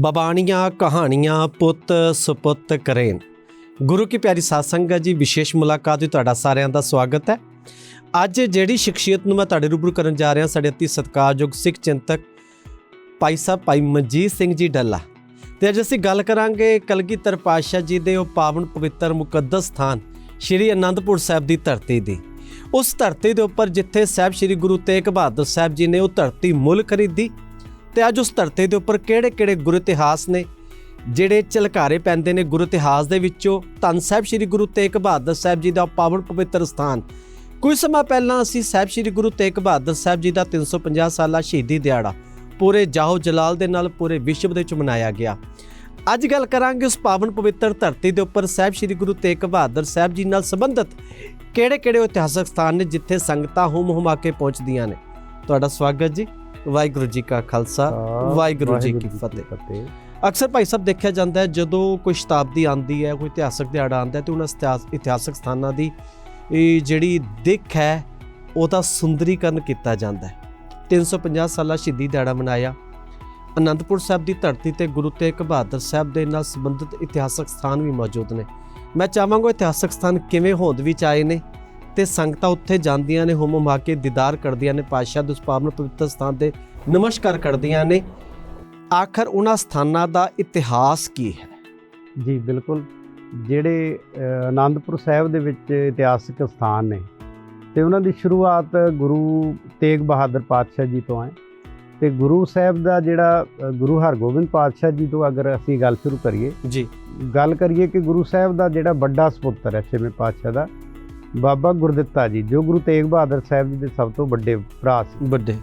ਬਬਾਣੀਆਂ ਕਹਾਣੀਆਂ ਪੁੱਤ ਸੁਪੁੱਤ ਕਰੇਨ। ਗੁਰੂ ਕੀ ਪਿਆਰੀ ਸਾਧ ਸੰਗਤ ਜੀ, ਵਿਸ਼ੇਸ਼ ਮੁਲਾਕਾਤ ਵਿੱਚ ਤੁਹਾਡਾ ਸਾਰਿਆਂ ਦਾ ਸਵਾਗਤ ਹੈ। ਅੱਜ ਜਿਹੜੀ ਸ਼ਖਸੀਅਤ ਨੂੰ ਮੈਂ ਤੁਹਾਡੇ ਰੂਬਰੂ ਕਰਨ ਜਾ ਰਿਹਾ, ਸਾਡੇ ਅਤੀ ਸਤਿਕਾਰਯੋਗ ਸਿੱਖ ਚਿੰਤਕ ਭਾਈ ਸਾਹਿਬ ਭਾਈ ਮਨਜੀਤ ਸਿੰਘ ਜੀ ਡੱਲਾ। ਤੇ ਅੱਜ ਅਸੀਂ ਗੱਲ ਕਰਾਂਗੇ ਕਲਗੀਧਰ ਪਾਤਸ਼ਾਹ ਜੀ ਦੇ ਉਹ ਪਾਵਨ ਪਵਿੱਤਰ ਮੁਕੱਦਸ ਸਥਾਨ, ਸ਼੍ਰੀ ਅਨੰਦਪੁਰ ਸਾਹਿਬ ਦੀ ਧਰਤੀ ਦੀ। ਉਸ ਧਰਤੀ ਦੇ ਉੱਪਰ ਜਿੱਥੇ ਸਾਹਿਬ ਸ਼੍ਰੀ ਗੁਰੂ ਤੇਗ ਬਹਾਦਰ ਸਾਹਿਬ ਜੀ ਨੇ ਉਹ ਧਰਤੀ ਮੁੱਲ ਖਰੀਦੀ ਤੇ ਅੱਜ ਉਸ ਧਰਤੀ ਦੇ ਉੱਪਰ ਕਿਹੜੇ-ਕਿਹੜੇ ਗੁਰੂ ਇਤਿਹਾਸ ਨੇ? ਜਿਹੜੇ ਝਲਕਾਰੇ ਪੈਂਦੇ ਨੇ ਗੁਰੂ ਇਤਿਹਾਸ ਦੇ ਵਿੱਚੋਂ, ਧੰਨ ਸਾਹਿਬ ਸ਼੍ਰੀ ਗੁਰੂ ਤੇਗ ਬਹਾਦਰ ਸਾਹਿਬ ਜੀ ਦਾ ਪਾਵਨ ਪਵਿੱਤਰ ਸਥਾਨ। ਕੁਝ ਸਮਾਂ ਪਹਿਲਾਂ ਅਸੀਂ ਸਾਹਿਬ ਸ਼੍ਰੀ ਗੁਰੂ ਤੇਗ ਬਹਾਦਰ ਸਾਹਿਬ ਜੀ ਦਾ 350 ਸਾਲਾ ਸ਼ਹੀਦੀ ਦਿਹਾੜਾ ਪੂਰੇ ਜਾਹੋ ਜਲਾਲ ਦੇ ਨਾਲ ਪੂਰੇ ਵਿਸ਼ਵ ਦੇ ਵਿੱਚ ਮਨਾਇਆ ਗਿਆ। ਅੱਜ ਗੱਲ ਕਰਾਂਗੇ ਉਸ ਪਾਵਨ ਪਵਿੱਤਰ ਧਰਤੀ ਦੇ ਉੱਪਰ ਸਾਹਿਬ ਸ਼੍ਰੀ ਗੁਰੂ ਤੇਗ ਬਹਾਦਰ ਸਾਹਿਬ ਜੀ ਨਾਲ ਸੰਬੰਧਿਤ ਕਿਹੜੇ-ਕਿਹੜੇ ਇਤਿਹਾਸਕ ਸਥਾਨ ਨੇ ਜਿੱਥੇ ਸੰਗਤਾਂ ਹੁਮ ਹੁਮਾ ਕੇ ਪਹੁੰਚਦੀਆਂ ਨੇ? ਤੁਹਾਡਾ ਸਵਾਗਤ ਜੀ। ਵਾਹਿਗੁਰੂ ਜੀ ਕਾ ਖਾਲਸਾ ਵਾਹਿਗੁਰੂ ਜੀ ਕੀ ਫਤਿਹ। ਅਕਸਰ ਭਾਈ ਸਾਹਿਬ ਦੇਖਿਆ ਜਾਂਦਾ ਹੈ ਜਦੋਂ ਕੋਈ ਸ਼ਤਾਬਦੀ ਆਉਂਦੀ ਹੈ ਕੋਈ ਇਤਿਹਾਸਕ ਦਿਹਾੜਾ ਆਉਂਦਾ ਹੈ ਤੇ ਉਹਨਾਂ ਇਤਿਹਾਸ- ਇਤਿਹਾਸਕ ਸਥਾਨਾਂ ਦੀ ਇਹ ਜਿਹੜੀ ਦਿੱਖ ਹੈ ਉਹਦਾ ਸੁੰਦਰੀਕਰਨ ਕੀਤਾ ਜਾਂਦਾ ਹੈ। 350 ਸਾਲਾ ਸ਼ਹੀਦੀ ਦਿਹਾੜਾ ਮਨਾਇਆ। ਅਨੰਦਪੁਰ ਸਾਹਿਬ ਦੀ ਧਰਤੀ ਤੇ ਗੁਰੂ ਤੇਗ ਬਹਾਦਰ ਸਾਹਿਬ ਦੇ ਨਾਲ ਸੰਬੰਧਿਤ ਇਤਿਹਾਸਕ ਸਥਾਨ ਵੀ ਮੌਜੂਦ ਨੇ। ਮੈਂ ਚਾਹਾਂਗਾ ਇਤਿਹਾਸਕ ਸਥਾਨ ਕਿਵੇਂ ਹੋਂਦ ਵਿੱਚ ਆਏ ਨੇ ਤੇ ਸੰਗਤਾਂ ਉੱਥੇ ਜਾਂਦੀਆਂ ਨੇ ਹੁਮ ਹੁਮਾ ਕੇ ਦੀਦਾਰ ਕਰਦੀਆਂ ਨੇ ਪਾਤਸ਼ਾਹ ਦੇ ਉਸ ਪਾਵਨ ਪਵਿੱਤਰ ਸਥਾਨ ਤੇ ਨਮਸਕਾਰ ਕਰਦੀਆਂ ਨੇ। ਆਖਰ ਉਹਨਾਂ ਸਥਾਨਾਂ ਦਾ ਇਤਿਹਾਸ ਕੀ ਹੈ? ਜੀ ਬਿਲਕੁਲ। ਜਿਹੜੇ ਆਨੰਦਪੁਰ ਸਾਹਿਬ ਦੇ ਵਿੱਚ ਇਤਿਹਾਸਕ ਸਥਾਨ ਨੇ ਤੇ ਉਹਨਾਂ ਦੀ ਸ਼ੁਰੂਆਤ ਗੁਰੂ ਤੇਗ ਬਹਾਦਰ ਪਾਤਸ਼ਾਹ ਜੀ ਤੋਂ ਹੈ ਤੇ ਗੁਰੂ ਸਾਹਿਬ ਦਾ ਜਿਹੜਾ ਗੁਰੂ ਹਰਗੋਬਿੰਦ ਪਾਤਸ਼ਾਹ ਜੀ ਤੋਂ ਅਗਰ ਅਸੀਂ ਗੱਲ ਸ਼ੁਰੂ ਕਰੀਏ ਜੀ। ਗੱਲ ਕਰੀਏ ਕਿ ਗੁਰੂ ਸਾਹਿਬ ਦਾ ਜਿਹੜਾ ਵੱਡਾ ਸੁਪੁੱਤਰ ਹੈ ਛੇਵੇਂ ਪਾਤਸ਼ਾਹ ਦਾ ਬਾਬਾ ਗੁਰਦਿੱਤਾ ਜੀ ਜੋ ਗੁਰੂ ਤੇਗ ਬਹਾਦਰ ਸਾਹਿਬ ਜੀ ਦੇ ਸਭ ਤੋਂ ਵੱਡੇ ਭਰਾ ਸੀ। ਵੱਡੇ।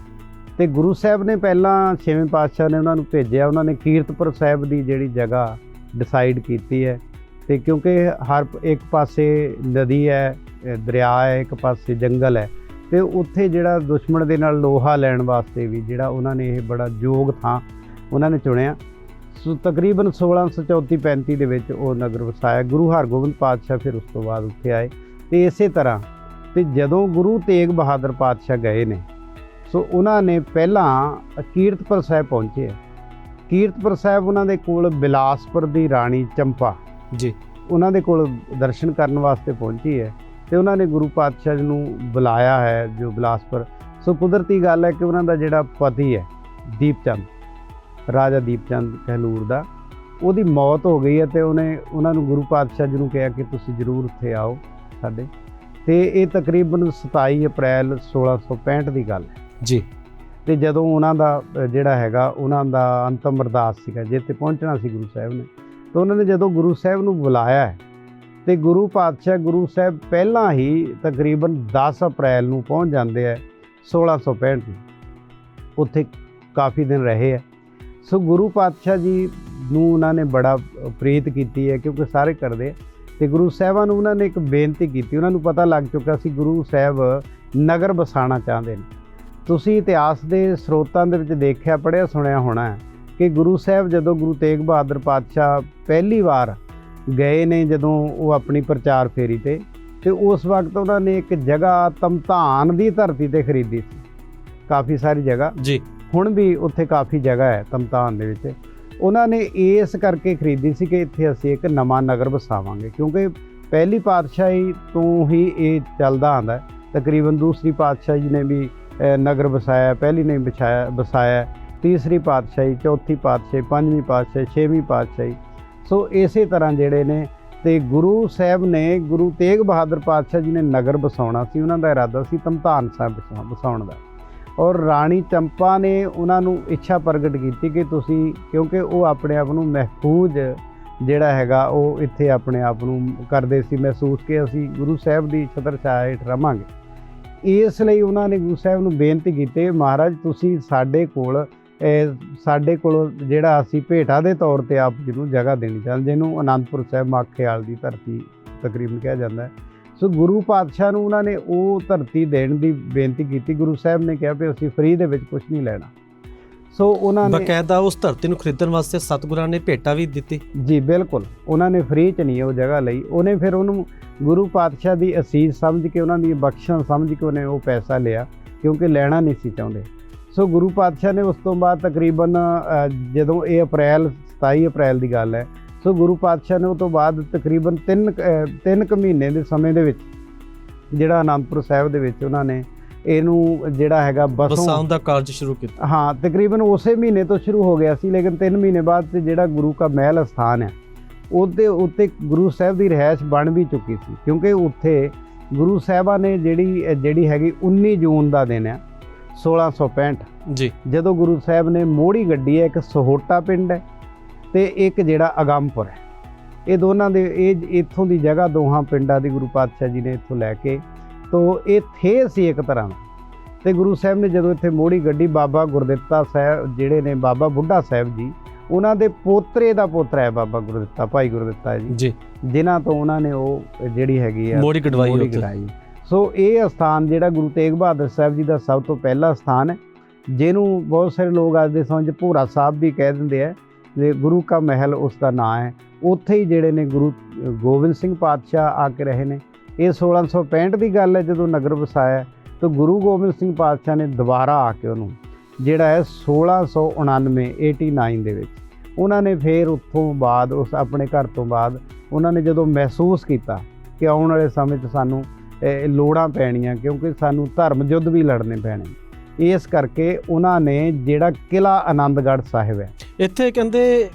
ਤੇ ਗੁਰੂ ਸਾਹਿਬ ਨੇ ਪਹਿਲਾਂ ਛੇਵੇਂ ਪਾਤਸ਼ਾਹ ਨੇ ਉਹਨਾਂ ਨੂੰ ਭੇਜਿਆ ਉਹਨਾਂ ਨੇ ਕੀਰਤਪੁਰ ਸਾਹਿਬ ਦੀ ਜਿਹੜੀ ਜਗ੍ਹਾ ਡਿਸਾਈਡ ਕੀਤੀ ਹੈ। ਤੇ ਕਿਉਂਕਿ ਹਰ ਇੱਕ ਪਾਸੇ ਨਦੀ ਹੈ ਦਰਿਆ ਹੈ ਇੱਕ ਪਾਸੇ ਜੰਗਲ ਹੈ। ਤੇ ਉੱਥੇ ਜਿਹੜਾ ਦੁਸ਼ਮਣ ਦੇ ਨਾਲ ਲੋਹਾ ਲੈਣ ਵਾਸਤੇ ਵੀ ਜਿਹੜਾ ਉਹਨਾਂ ਨੇ ਇਹ ਬੜਾ ਯੋਗ ਥਾਂ ਉਹਨਾਂ ਨੇ ਚੁਣਿਆ। ਸੋ ਤਕਰੀਬਨ 1634 35 ਦੇ ਵਿੱਚ ਉਹ ਨਗਰ ਵਸਾਇਆ। ਗੁਰੂ ਹਰਗੋਬਿੰਦ ਪਾਤਸ਼ਾਹ ਫਿਰ ਉਸ ਤੋਂ ਬਾਅਦ ਉੱਥੇ ਆਏ। ਤੇ ਇਸੇ ਤਰ੍ਹਾਂ ਤੇ ਜਦੋਂ ਗੁਰੂ ਤੇਗ ਬਹਾਦਰ ਪਾਤਸ਼ਾਹ ਗਏ ਨੇ ਸੋ ਉਹਨਾਂ ਨੇ ਪਹਿਲਾਂ ਕੀਰਤਪੁਰ ਸਾਹਿਬ ਪਹੁੰਚੇ। ਕੀਰਤਪੁਰ ਸਾਹਿਬ ਉਹਨਾਂ ਦੇ ਕੋਲ ਬਿਲਾਸਪੁਰ ਦੀ ਰਾਣੀ ਚੰਪਾ ਜੀ। ਉਹਨਾਂ ਦੇ ਕੋਲ ਦਰਸ਼ਨ ਕਰਨ ਵਾਸਤੇ ਪਹੁੰਚੀ ਹੈ ਤੇ ਉਹਨਾਂ ਨੇ ਗੁਰੂ ਪਾਤਸ਼ਾਹ ਜੀ ਨੂੰ ਬੁਲਾਇਆ ਹੈ ਜੋ ਬਿਲਾਸਪੁਰ। ਸੋ ਕੁਦਰਤੀ ਗੱਲ ਹੈ ਕਿ ਉਹਨਾਂ ਦਾ ਜਿਹੜਾ ਪਤੀ ਹੈ ਦੀਪਚੰਦ ਰਾਜਾ ਦੀਪਚੰਦ ਕਹਿਲੂਰ ਦਾ ਉਹਦੀ ਮੌਤ ਹੋ ਗਈ ਹੈ ਤੇ ਉਹਨੇ ਉਹਨਾਂ ਨੂੰ ਗੁਰੂ ਪਾਤਸ਼ਾਹ ਜੀ ਨੂੰ ਕਿਹਾ ਕਿ ਤੁਸੀਂ ਜ਼ਰੂਰ ਉੱਥੇ ਆਓ। ਸਾਡੇ। ਤੇ ਇਹ ਤਕਰੀਬਨ 27 ਅਪ੍ਰੈਲ 1665 ਦੀ ਗੱਲ ਹੈ। ਜੀ। ਤੇ ਜਦੋਂ ਉਹਨਾਂ ਦਾ ਜਿਹੜਾ ਹੈਗਾ ਉਹਨਾਂ ਦਾ ਅੰਤਮ ਅਰਦਾਸ ਸੀਗਾ ਜਿੱਥੇ ਪਹੁੰਚਣਾ ਸੀ ਗੁਰੂ ਸਾਹਿਬ ਨੇ ਤਾਂ ਉਹਨਾਂ ਨੇ ਜਦੋਂ ਗੁਰੂ ਸਾਹਿਬ ਨੂੰ ਬੁਲਾਇਆ ਤੇ ਗੁਰੂ ਪਾਤਸ਼ਾਹ ਗੁਰੂ ਸਾਹਿਬ ਪਹਿਲਾਂ ਹੀ ਤਕਰੀਬਨ 10 ਅਪ੍ਰੈਲ ਨੂੰ ਪਹੁੰਚ ਜਾਂਦੇ ਆ 1665 ਨੂੰ। ਉੱਥੇ ਕਾਫੀ ਦਿਨ ਰਹੇ ਹੈ। ਸੋ ਗੁਰੂ ਪਾਤਸ਼ਾਹ ਜੀ ਨੂੰ ਉਹਨਾਂ ਨੇ ਬੜਾ ਪ੍ਰੀਤ ਕੀਤੀ ਹੈ ਕਿਉਂਕਿ ਸਾਰੇ ਕਰਦੇ ਆ ਤੇ ਗੁਰੂ ਸਾਹਿਬਾਂ ਨੂੰ ਉਹਨਾਂ ਨੇ ਇੱਕ ਬੇਨਤੀ ਕੀਤੀ ਉਹਨਾਂ ਨੂੰ ਪਤਾ ਲੱਗ ਚੁੱਕਾ ਸੀ ਗੁਰੂ ਸਾਹਿਬ ਨਗਰ ਬਸਾਣਾ ਚਾਹੁੰਦੇ ਨੇ। ਤੁਸੀਂ ਇਤਿਹਾਸ ਦੇ ਸਰੋਤਾਂ ਦੇ ਵਿੱਚ ਦੇਖਿਆ ਪੜਿਆ ਸੁਣਿਆ ਹੋਣਾ ਹੈ ਕਿ ਗੁਰੂ ਸਾਹਿਬ ਜਦੋਂ ਗੁਰੂ ਤੇਗ ਬਹਾਦਰ ਪਾਤਸ਼ਾਹ ਪਹਿਲੀ ਵਾਰ ਗਏ ਨੇ ਜਦੋਂ ਉਹ ਆਪਣੀ ਪ੍ਰਚਾਰ ਫੇਰੀ ਤੇ ਤੇ ਉਸ ਵਕਤ ਉਹਨਾਂ ਨੇ ਇੱਕ ਜਗ੍ਹਾ ਤਮਤਾਨ ਦੀ ਧਰਤੀ ਤੇ ਖਰੀਦੀ ਸੀ। ਕਾਫੀ ਸਾਰੀ ਜਗ੍ਹਾ। ਜੀ। ਹੁਣ ਵੀ ਉੱਥੇ ਕਾਫੀ ਜਗ੍ਹਾ ਹੈ ਤਮਤਾਨ ਦੇ ਵਿੱਚ। ਉਹਨਾਂ ਨੇ ਇਸ ਕਰਕੇ ਖਰੀਦੀ ਸੀ ਕਿ ਇੱਥੇ ਅਸੀਂ ਇੱਕ ਨਵਾਂ ਨਗਰ ਵਸਾਵਾਂਗੇ, ਕਿਉਂਕਿ ਪਹਿਲੀ ਪਾਤਸ਼ਾਹੀ ਤੋਂ ਹੀ ਇਹ ਚੱਲਦਾ ਆਂਦਾ ਤਕਰੀਬਨ ਦੂਸਰੀ ਪਾਤਸ਼ਾਹੀ ਜੀ ਨੇ ਵੀ ਨਗਰ ਵਸਾਇਆ, ਪਹਿਲੀ ਨੇ ਵਿਛਾਇਆ, ਵਸਾਇਆ, ਤੀਸਰੀ ਪਾਤਸ਼ਾਹੀ, ਚੌਥੀ ਪਾਤਸ਼ਾਹੀ, ਪੰਜਵੀਂ ਪਾਤਸ਼ਾਹੀ, ਛੇਵੀਂ ਪਾਤਸ਼ਾਹੀ। ਸੋ ਇਸੇ ਤਰ੍ਹਾਂ ਜਿਹੜੇ ਨੇ ਤੇ ਗੁਰੂ ਸਾਹਿਬ ਨੇ, ਗੁਰੂ ਤੇਗ ਬਹਾਦਰ ਪਾਤਸ਼ਾਹ ਜੀ ਨੇ ਨਗਰ ਵਸਾਉਣਾ ਸੀ, ਉਹਨਾਂ ਦਾ ਇਰਾਦਾ ਸੀ ਤਮਤਾਨ ਸਾਹਿਬ ਵਸਾ- ਵਸਾਉਣ ਦਾ। ਔਰ ਰਾਣੀ ਚੰਪਾ ਨੇ ਉਹਨਾਂ ਨੂੰ ਇੱਛਾ ਪ੍ਰਗਟ ਕੀਤੀ ਕਿ ਤੁਸੀਂ, ਕਿਉਂਕਿ ਉਹ ਆਪਣੇ ਆਪ ਨੂੰ ਮਹਿਫੂਜ਼ ਜਿਹੜਾ ਹੈਗਾ, ਉਹ ਇੱਥੇ ਆਪਣੇ ਆਪ ਨੂੰ ਕਰਦੇ ਸੀ ਮਹਿਸੂਸ ਕਿ ਅਸੀਂ ਗੁਰੂ ਸਾਹਿਬ ਦੀ ਛਤਰ ਛਾਇਆ ਹੇਠ ਰਵਾਂਗੇ। ਇਸ ਲਈ ਉਹਨਾਂ ਨੇ ਗੁਰੂ ਸਾਹਿਬ ਨੂੰ ਬੇਨਤੀ ਕੀਤੀ, ਮਹਾਰਾਜ, ਤੁਸੀਂ ਸਾਡੇ ਕੋਲ ਸਾਡੇ ਕੋਲ ਜਿਹੜਾ ਅਸੀਂ ਭੇਟਾ ਦੇ ਤੌਰ ਤੇ ਆਪ ਜਿਹਨੂੰ ਜਗ੍ਹਾ ਦੇਣੀ ਚਾਹੁੰਦੇ ਜਿਹਨੂੰ ਅਨੰਦਪੁਰ ਸਾਹਿਬ ਮਾਖੇਵਾਲ ਦੀ ਧਰਤੀ ਤਕਰੀਬਨ ਕਿਹਾ ਜਾਂਦਾ ਹੈ। ਸੋ ਗੁਰੂ ਪਾਤਸ਼ਾਹ ਨੂੰ ਉਹਨਾਂ ਨੇ ਉਹ ਧਰਤੀ ਦੇਣ ਦੀ ਬੇਨਤੀ ਕੀਤੀ। ਗੁਰੂ ਸਾਹਿਬ ਨੇ ਕਿਹਾ ਵੀ ਅਸੀਂ ਫ੍ਰੀ ਦੇ ਵਿੱਚ ਕੁਝ ਨਹੀਂ ਲੈਣਾ। ਸੋ ਉਹਨਾਂ ਨੇ ਬਕਾਇਦਾ ਉਸ ਧਰਤੀ ਨੂੰ ਖਰੀਦਣ ਵਾਸਤੇ ਸਤਿਗੁਰਾਂ ਨੇ ਭੇਟਾ ਵੀ ਦਿੱਤੀ। ਜੀ ਬਿਲਕੁਲ। ਉਹਨਾਂ ਨੇ ਫ੍ਰੀ ਚ ਨਹੀਂ ਉਹ ਜਗ੍ਹਾ ਲਈ। ਉਹਨੇ ਫਿਰ ਉਹਨੂੰ ਗੁਰੂ ਪਾਤਸ਼ਾਹ ਦੀ ਅਸੀਸ ਸਮਝ ਕੇ ਉਹਨਾਂ ਦੀ ਬਖਸ਼ਣ ਸਮਝ ਕੇ ਉਹਨੇ ਉਹ ਪੈਸਾ ਲਿਆ ਕਿਉਂਕਿ ਲੈਣਾ ਨਹੀਂ ਸੀ ਚਾਹੁੰਦੇ। ਸੋ ਗੁਰੂ ਪਾਤਸ਼ਾਹ ਨੇ ਉਸ ਤੋਂ ਬਾਅਦ ਤਕਰੀਬਨ ਜਦੋਂ ਇਹ ਅਪ੍ਰੈਲ 27 ਅਪ੍ਰੈਲ ਦੀ ਗੱਲ ਹੈ ਸੋ ਗੁਰੂ ਪਾਤਸ਼ਾਹ ਨੇ ਉਹ ਤੋਂ ਬਾਅਦ ਤਕਰੀਬਨ 3 3 ਕੁ ਮਹੀਨੇ ਦੇ ਸਮੇਂ ਦੇ ਵਿੱਚ ਜਿਹੜਾ ਅਨੰਦਪੁਰ ਸਾਹਿਬ ਦੇ ਵਿੱਚ ਉਹਨਾਂ ਨੇ ਇਹਨੂੰ ਜਿਹੜਾ ਹੈਗਾ ਬਸਾਉਣ ਦਾ ਕਾਰਜ ਸ਼ੁਰੂ ਕੀਤਾ। ਹਾਂ ਤਕਰੀਬਨ ਉਸੇ ਮਹੀਨੇ ਤੋਂ ਸ਼ੁਰੂ ਹੋ ਗਿਆ ਸੀ ਲੇਕਿਨ 3 ਮਹੀਨੇ ਬਾਅਦ ਤੇ ਜਿਹੜਾ ਗੁਰੂ ਕਾ ਮਹਿਲ ਸਥਾਨ ਹੈ ਉਹਦੇ ਉੱਤੇ ਗੁਰੂ ਸਾਹਿਬ ਦੀ ਰਹਿائش ਬਣ ਵੀ ਚੁੱਕੀ ਸੀ ਕਿਉਂਕਿ ਉੱਥੇ ਗੁਰੂ ਸਾਹਿਬਾ ਨੇ ਜਿਹੜੀ ਜਿਹੜੀ ਹੈਗੀ 19 ਜੂਨ ਦਾ ਦਿਨ ਹੈ 1665 ਜੀ। ਜਦੋਂ ਗੁਰੂ ਸਾਹਿਬ ਨੇ ਮੋੜੀ ਗੱਡੀ ਹੈ ਇੱਕ ਸਹੋਟਾ ਪਿੰਡ ਹੈ ਤੇ ਇੱਕ ਜਿਹੜਾ ਅਗੰਮਪੁਰ ਹੈ। ਇਹ ਦੋਨਾਂ ਦੇ ਇਹ ਇੱਥੋਂ ਦੀ ਜਗ੍ਹਾ ਦੋਹਾਂ ਪਿੰਡਾਂ ਦੀ ਗੁਰੂ ਪਾਤਸ਼ਾਹ ਜੀ ਨੇ ਇੱਥੋਂ ਲੈ ਕੇ ਤੋਂ ਇਹ ਥੇ ਸੀ ਇੱਕ ਤਰ੍ਹਾਂ ਤੇ ਗੁਰੂ ਸਾਹਿਬ ਨੇ ਜਦੋਂ ਇੱਥੇ ਮੋੜੀ ਗੱਡੀ ਬਾਬਾ ਗੁਰਦਿੱਤਾ ਸਾਹਿਬ ਜਿਹੜੇ ਨੇ ਬਾਬਾ ਬੁੱਢਾ ਸਾਹਿਬ ਜੀ ਉਹਨਾਂ ਦੇ ਪੋਤਰੇ ਦਾ ਪੋਤਰਾ ਹੈ ਬਾਬਾ ਗੁਰਦਿੱਤਾ ਭਾਈ ਗੁਰਦਿੱਤਾ ਜੀ। ਜੀ। ਜਿਨ੍ਹਾਂ ਤੋਂ ਉਹਨਾਂ ਨੇ ਉਹ ਜਿਹੜੀ ਹੈਗੀ ਆ ਮੋੜੀ ਕਢਵਾਈ ਉੱਥੇ। ਸੋ ਇਹ ਸਥਾਨ ਜਿਹੜਾ ਗੁਰੂ ਤੇਗ ਬਹਾਦਰ ਸਾਹਿਬ ਜੀ ਦਾ ਸਭ ਤੋਂ ਪਹਿਲਾ ਸਥਾਨ ਹੈ ਜਿਹਨੂੰ ਬਹੁਤ ਸਾਰੇ ਲੋਕ ਅੱਜ ਦੇ ਸਮੇਂ 'ਚ ਭੋਰਾ ਸਾਹਿਬ ਵੀ ਕਹਿ ਦਿੰਦੇ ਆ। ਤੇ ਗੁਰੂ ਕਾ ਮਹਿਲ ਉਸ ਦਾ ਨਾਂ ਹੈ। ਉੱਥੇ ਹੀ ਜਿਹੜੇ ਨੇ ਗੁਰੂ, ਗੋਬਿੰਦ ਸਿੰਘ ਪਾਤਸ਼ਾਹ ਆ ਕੇ ਰਹੇ ਨੇ। ਇਹ 1665 ਦੀ ਗੱਲ ਹੈ, ਜਦੋਂ ਨਗਰ ਵਸਾਇਆ, ਤਾਂ ਗੁਰੂ ਗੋਬਿੰਦ ਸਿੰਘ ਪਾਤਸ਼ਾਹ ਨੇ ਦੁਬਾਰਾ ਆ ਕੇ ਉਹਨੂੰ, ਜਿਹੜਾ ਹੈ 1699 89 ਦੇ ਵਿੱਚ, ਉਹਨਾਂ ਨੇ ਫਿਰ ਉੱਥੋਂ ਬਾਅਦ, ਉਸ ਆਪਣੇ ਘਰ ਤੋਂ ਬਾਅਦ, ਉਹਨਾਂ ਨੇ ਜਦੋਂ ਮਹਿਸੂਸ ਕੀਤਾ ਕਿ ਆਉਣ ਵਾਲੇ ਸਮੇਂ 'ਚ ਸਾਨੂੰ ਲੋੜਾਂ ਪੈਣੀਆਂ, ਕਿਉਂਕਿ ਸਾਨੂੰ ਧਰਮ ਯੁੱਧ ਵੀ ਲੜਨੇ ਪੈਣੇ। ਇਸ ਕਰਕੇ ਉਹਨਾਂ ਨੇ ਜਿਹੜਾ ਕਿਲਾ ਆਨੰਦਗੜ੍ਹ ਸਾਹਿਬ ਹੈ। ਇੱਥੇ ਕਹਿੰਦੇ